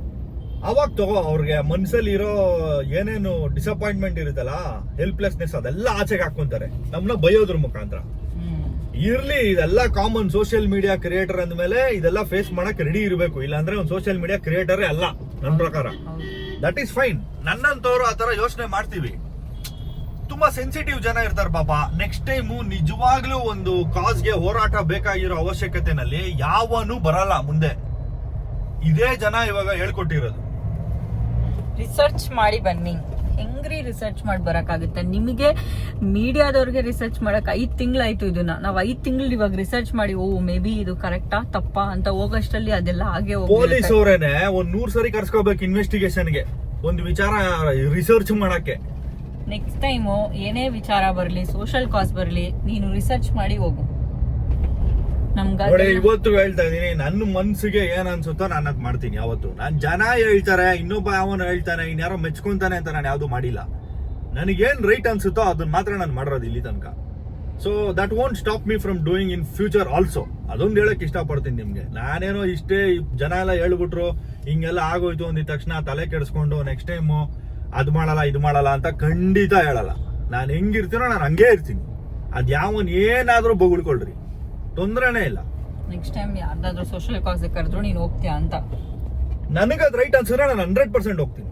ಅವಾಗ ತಗೋ ಅವ್ರಿಗೆ ಮನ್ಸಲ್ಲಿ ಇರೋ ಏನೇನು ಡಿಸಪಾಯಿಂಟ್ಮೆಂಟ್ ಇರುತ್ತಲ್ಲ ಹೆಲ್ಪ್ಲೆಸ್ನೆಸ್ ಅದೆಲ್ಲ ಆಚೆಗೆ ಹಾಕೊಂತಾರೆ ನಮ್ನ ಬಯೋದ್ರ ಮುಖಾಂತರ. ಇರ್ಲಿ ಇದೆಲ್ಲ ಕಾಮನ್ ಸೋಷಿಯಲ್ ಮೀಡಿಯಾ ಕ್ರಿಯೇಟರ್ ಅಂದ್ಮೇಲೆ ಇದೆಲ್ಲ ಫೇಸ್ ಮಾಡಕ್ ರೆಡಿ ಇರಬೇಕು. ಇಲ್ಲಾಂದ್ರೆ ಒಂದು ಸೋಷಿಯಲ್ ಮೀಡಿಯಾ ಕ್ರಿಯೇಟರೇ ಅಲ್ಲ ನನ್ನ ಪ್ರಕಾರ. ದಟ್ ಈಸ್ ಫೈನ್ ನನ್ನಂತವ್ರು ಆ ತರ ಯೋಚನೆ ಮಾಡ್ತೀವಿ. ತುಂಬಾ ಸೆನ್ಸಿಟಿವ್ ಜನ ಇರ್ತಾರೆ ಪಾಪ. ನೆಕ್ಸ್ಟ್ ಟೈಮು ನಿಜವಾಗ್ಲೂ ಒಂದು ಕಾಸ್ಗೆ ಹೋರಾಟ ಬೇಕಾಗಿರೋ ಅವಶ್ಯಕತೆನಲ್ಲಿ ಯಾವನು ಬರಲ್ಲ ಮುಂದೆ. ಇದೇ ಜನ ಇವಾಗ ಹೇಳ್ಕೊಟ್ಟಿರೋದು. ರಿಸರ್ಚ್ ಮಾಡಿ ಬನ್ನಿ. ಹೆಂಗ್ರಿ ರಿಸರ್ಚ್ ಮಾಡಿ ಬರಕ್ಕಾಗುತ್ತೆ? ನಿಮಗೆ ಮೀಡಿಯಾದವ್ರಿಗೆ ರಿಸರ್ಚ್ ಮಾಡಕ್ ಐದ್ ತಿಂಗಳಾಯ್ತು ಇದನ್ನ. ನಾವ್ ಐದು ತಿಂಗಳು ಇವಾಗ ರಿಸರ್ಚ್ ಮಾಡಿ ಓ ಮೇ ಬಿ ಇದು ಕರೆಕ್ಟಾ ತಪ್ಪಾ ಅಂತ ಹೋಗೋಷ್ಟರಲ್ಲಿ ಅದೆಲ್ಲ ಹಾಗೆ ಪೊಲೀಸ್ ಅವರೇನೆ ಒಂದ್ ನೂರ್ ಸರಿ ಕರ್ಸ್ಕೋಬೇಕು ಇನ್ವೆಸ್ಟಿಗೇಷನ್ಗೆ ಒಂದು ವಿಚಾರ ರಿಸರ್ಚ್ ಮಾಡಕ್ಕೆ. ನೆಕ್ಸ್ಟ್ ಟೈಮು ಏನೇ ವಿಚಾರ ಬರಲಿ ಸೋಷಲ್ ಕಾಸ್ ಬರಲಿ ನೀನು ರಿಸರ್ಚ್ ಮಾಡಿ ಹೋಗು. ನೋಡಿ ಇವತ್ತು ಹೇಳ್ತಾ ಇದೀನಿ ನನ್ನ ಮನ್ಸಿಗೆ ಏನ್ ಅನ್ಸುತ್ತೋ ನಾನು ಅದ್ ಮಾಡ್ತೀನಿ ಯಾವತ್ತು. ನಾನ್ ಜನ ಹೇಳ್ತಾರೆ ಇನ್ನೊಬ್ಬ ಅವನು ಹೇಳ್ತಾನೆ ಇನ್ಯಾರೋ ಮೆಚ್ಕೊಂತಾನೆ ಅಂತ ನಾನು ಯಾವ್ದು ಮಾಡಿಲ್ಲ. ನನಗೇನ್ ರೈಟ್ ಅನ್ಸುತ್ತೋ ಅದನ್ನ ಮಾತ್ರ ನಾನು ಮಾಡಿರೋದು ಇಲ್ಲಿ ತನಕ. So that won't stop me from doing in future also ಅದೊಂದು ಹೇಳಕ್ ಇಷ್ಟಪಡ್ತೀನಿ ನಿಮ್ಗೆ. ನಾನೇನೋ ಇಷ್ಟೇ ಜನ ಎಲ್ಲ ಹೇಳ್ಬಿಟ್ರು ಹಿಂಗೆಲ್ಲ ಆಗೋಯ್ತು ಅಂದಿದ ತಕ್ಷಣ ತಲೆ ಕೆಡಿಸ್ಕೊಂಡು ನೆಕ್ಸ್ಟ್ ಟೈಮು ಅದ್ ಮಾಡಲ್ಲ ಇದು ಮಾಡಲ್ಲ ಅಂತ ಖಂಡಿತ ಹೇಳಲ್ಲ. ನಾನು ಹೆಂಗಿರ್ತೀನೋ ನಾನು ಹಂಗೇ ಇರ್ತೀನಿ. ಅದ್ ಯಾವನ್ ಏನಾದ್ರೂ ಬೊಗಳ್ಕೊಳ್ರಿ. ತೊಂದ್ರೆನೇ ಇಲ್ಲ. ನೆಕ್ಸ್ಟ್ ಟೈಮ್ ಯಾರ್ದಾದ್ರೂ ಸೋಷಲ್ ಕಾಸ್ ಕರೆದ್ರು ನೀನು ಹೋಗ್ತೀಯ ಅಂತ. ನನಗೆ ಅದು ರೈಟ್ ಅನ್ಸಿದ್ರೆ ನಾನು ಹಂಡ್ರೆಡ್ ಪರ್ಸೆಂಟ್ ಹೋಗ್ತೀನಿ.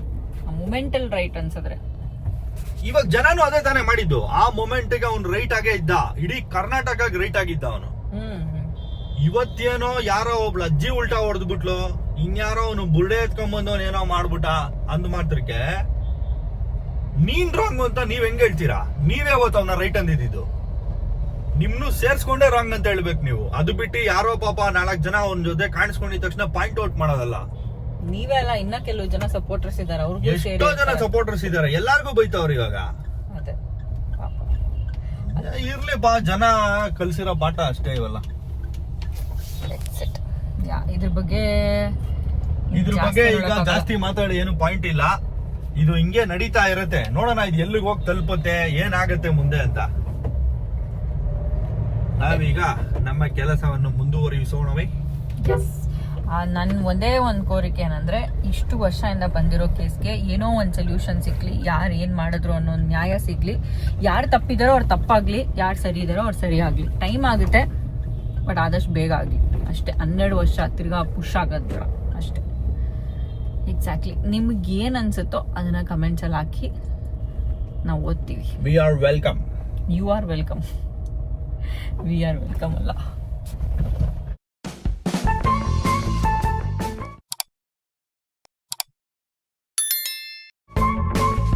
ಮೂಮೆಂಟಲ್ ರೈಟ್ ಅನ್ಸಿದ್ರೆ. ಇವಾಗ ಜನನು ಅದೇ ತಾನೇ ಮಾಡಿದ್ದು. ಆ ಮೊಮೆಂಟ್ಗೆ ಅವ್ನು ರೈಟ್ ಆಗೇ ಇದ್ದ. ಇಡೀ ಕರ್ನಾಟಕ ರೈಟ್ ಆಗಿದ್ದ ಅವನು. ಹ್ಮ್ ಹ್ಮ್. ಇವತ್ತೇನೋ ಯಾರೋ ಒಬ್ಳು ಅಜ್ಜಿ ಉಲ್ಟಾ ಹೊಡೆದ್ಬಿಟ್ಲು ಇನ್ಯಾರೋ ಅವನು ಬುರ್ಡೆ ಎತ್ಕೊಂಡ್ಬಂದವನ್ ಏನೋ ಮಾಡ್ಬಿಟ್ಟ ಅಂದ್ ಮಾತ್ರಕ್ಕೆ ನೀನ್ ರಾಂಗ್ ಅಂತ ನೀವ್ ಹೆಂಗ್ ಹೇಳ್ತೀರಾ? ನೀವೇ ಅವತ್ತು ಅವನ ರೈಟ್ ಅಂದಿದ್ದು? ನಿಮ್ನು ಸೇರ್ಸ್ಕೊಂಡೇ ರಾಂಗ್ ಅಂತ ಹೇಳ್ಬೇಕು ನೀವು. ಅದು ಬಿಟ್ಟು ಯಾರೋ ಪಾಪ ನಾಲ್ಕು ಜನ ಅವನ ಜೊತೆ ಕಾಣಿಸ್ಕೊಂಡಿದ ತಕ್ಷಣ ಪಾಯಿಂಟ್ ಔಟ್ ಮಾಡೋದಲ್ಲ. ನೀವೇ ಅಲ್ಲ ಇನ್ನ ಕೆಲವು ಜನ ಸಪೋರ್ಟರ್ಸ್ ಇದಾರೆ ಅವ್ರಿಗೂ ಎಷ್ಟೋ ಜನ ಸಪೋರ್ಟರ್ಸ್ ಇದಾರೆ ಎಲ್ಲಾರ್ಗೂ ಬೈತಾವ್ರ ಇವಾಗ. ಇರ್ಲಿ ಬಾ ಜನ ಕಲ್ಸಿರೋ ಪಾಠ ಅಷ್ಟೇ ಇವಲ್ಲ. ಇದ್ರ ಬಗ್ಗೆ ಇದ್ರ ಬಗ್ಗೆ ಈಗ ಜಾಸ್ತಿ ಮಾತಾಡಿ ಏನು ಪಾಯಿಂಟ್ ಇಲ್ಲ. ಇದು ಹಿಂಗೆ ನಡೀತಾ ಇರತ್ತೆ. ನೋಡೋಣ ಇದು ಎಲ್ಲಿಗೆ ಹೋಗಿ ತಲುಪತ್ತೆ ಏನಾಗತ್ತೆ ಮುಂದೆ ಅಂತ. ನಾವೀಗ ನಮ್ಮ ಕೆಲಸವನ್ನು ಮುಂದುವರಿಸೋಣವೇ? ನನ್ನ ಒಂದೇ ಒಂದು ಕೋರಿಕೆ ಏನಂದ್ರೆ ಇಷ್ಟು ವರ್ಷದಿಂದ ಬಂದಿರೋ ಕೇಸ್ಗೆ ಏನೋ ಒಂದು ಸೊಲ್ಯೂಷನ್ ಸಿಗ್ಲಿ ಯಾರು ಏನು ಮಾಡಿದ್ರು ಅನ್ನೋ ಒಂದು ನ್ಯಾಯ ಸಿಗ್ಲಿ ಯಾರು ತಪ್ಪಿದಾರೋ ಅವ್ರು ತಪ್ಪಾಗ್ಲಿ ಯಾರು ಸರಿ ಇದಾರೋ ಅವ್ರು ಸರಿ ಆಗ್ಲಿ. ಟೈಮ್ ಆಗುತ್ತೆ ಬಟ್ ಆದಷ್ಟು ಬೇಗ ಆಗಲಿ. ಅಷ್ಟೇ ಹನ್ನೆರಡು ವರ್ಷ ತಿರ್ಗಾ ಪುಷ್ ಆಗೋದ್ ಬೇಡ. ಅಷ್ಟೇ. ಎಕ್ಸಾಕ್ಟ್ಲಿ ನಿಮ್ಗೆ ಏನು ಅನ್ಸುತ್ತೋ ಅದನ್ನ ಕಮೆಂಟ್ಸಲ್ಲಿ ಹಾಕಿ ನಾವು ಓದ್ತೀವಿ. We are welcome you are welcome we are welcome Allah.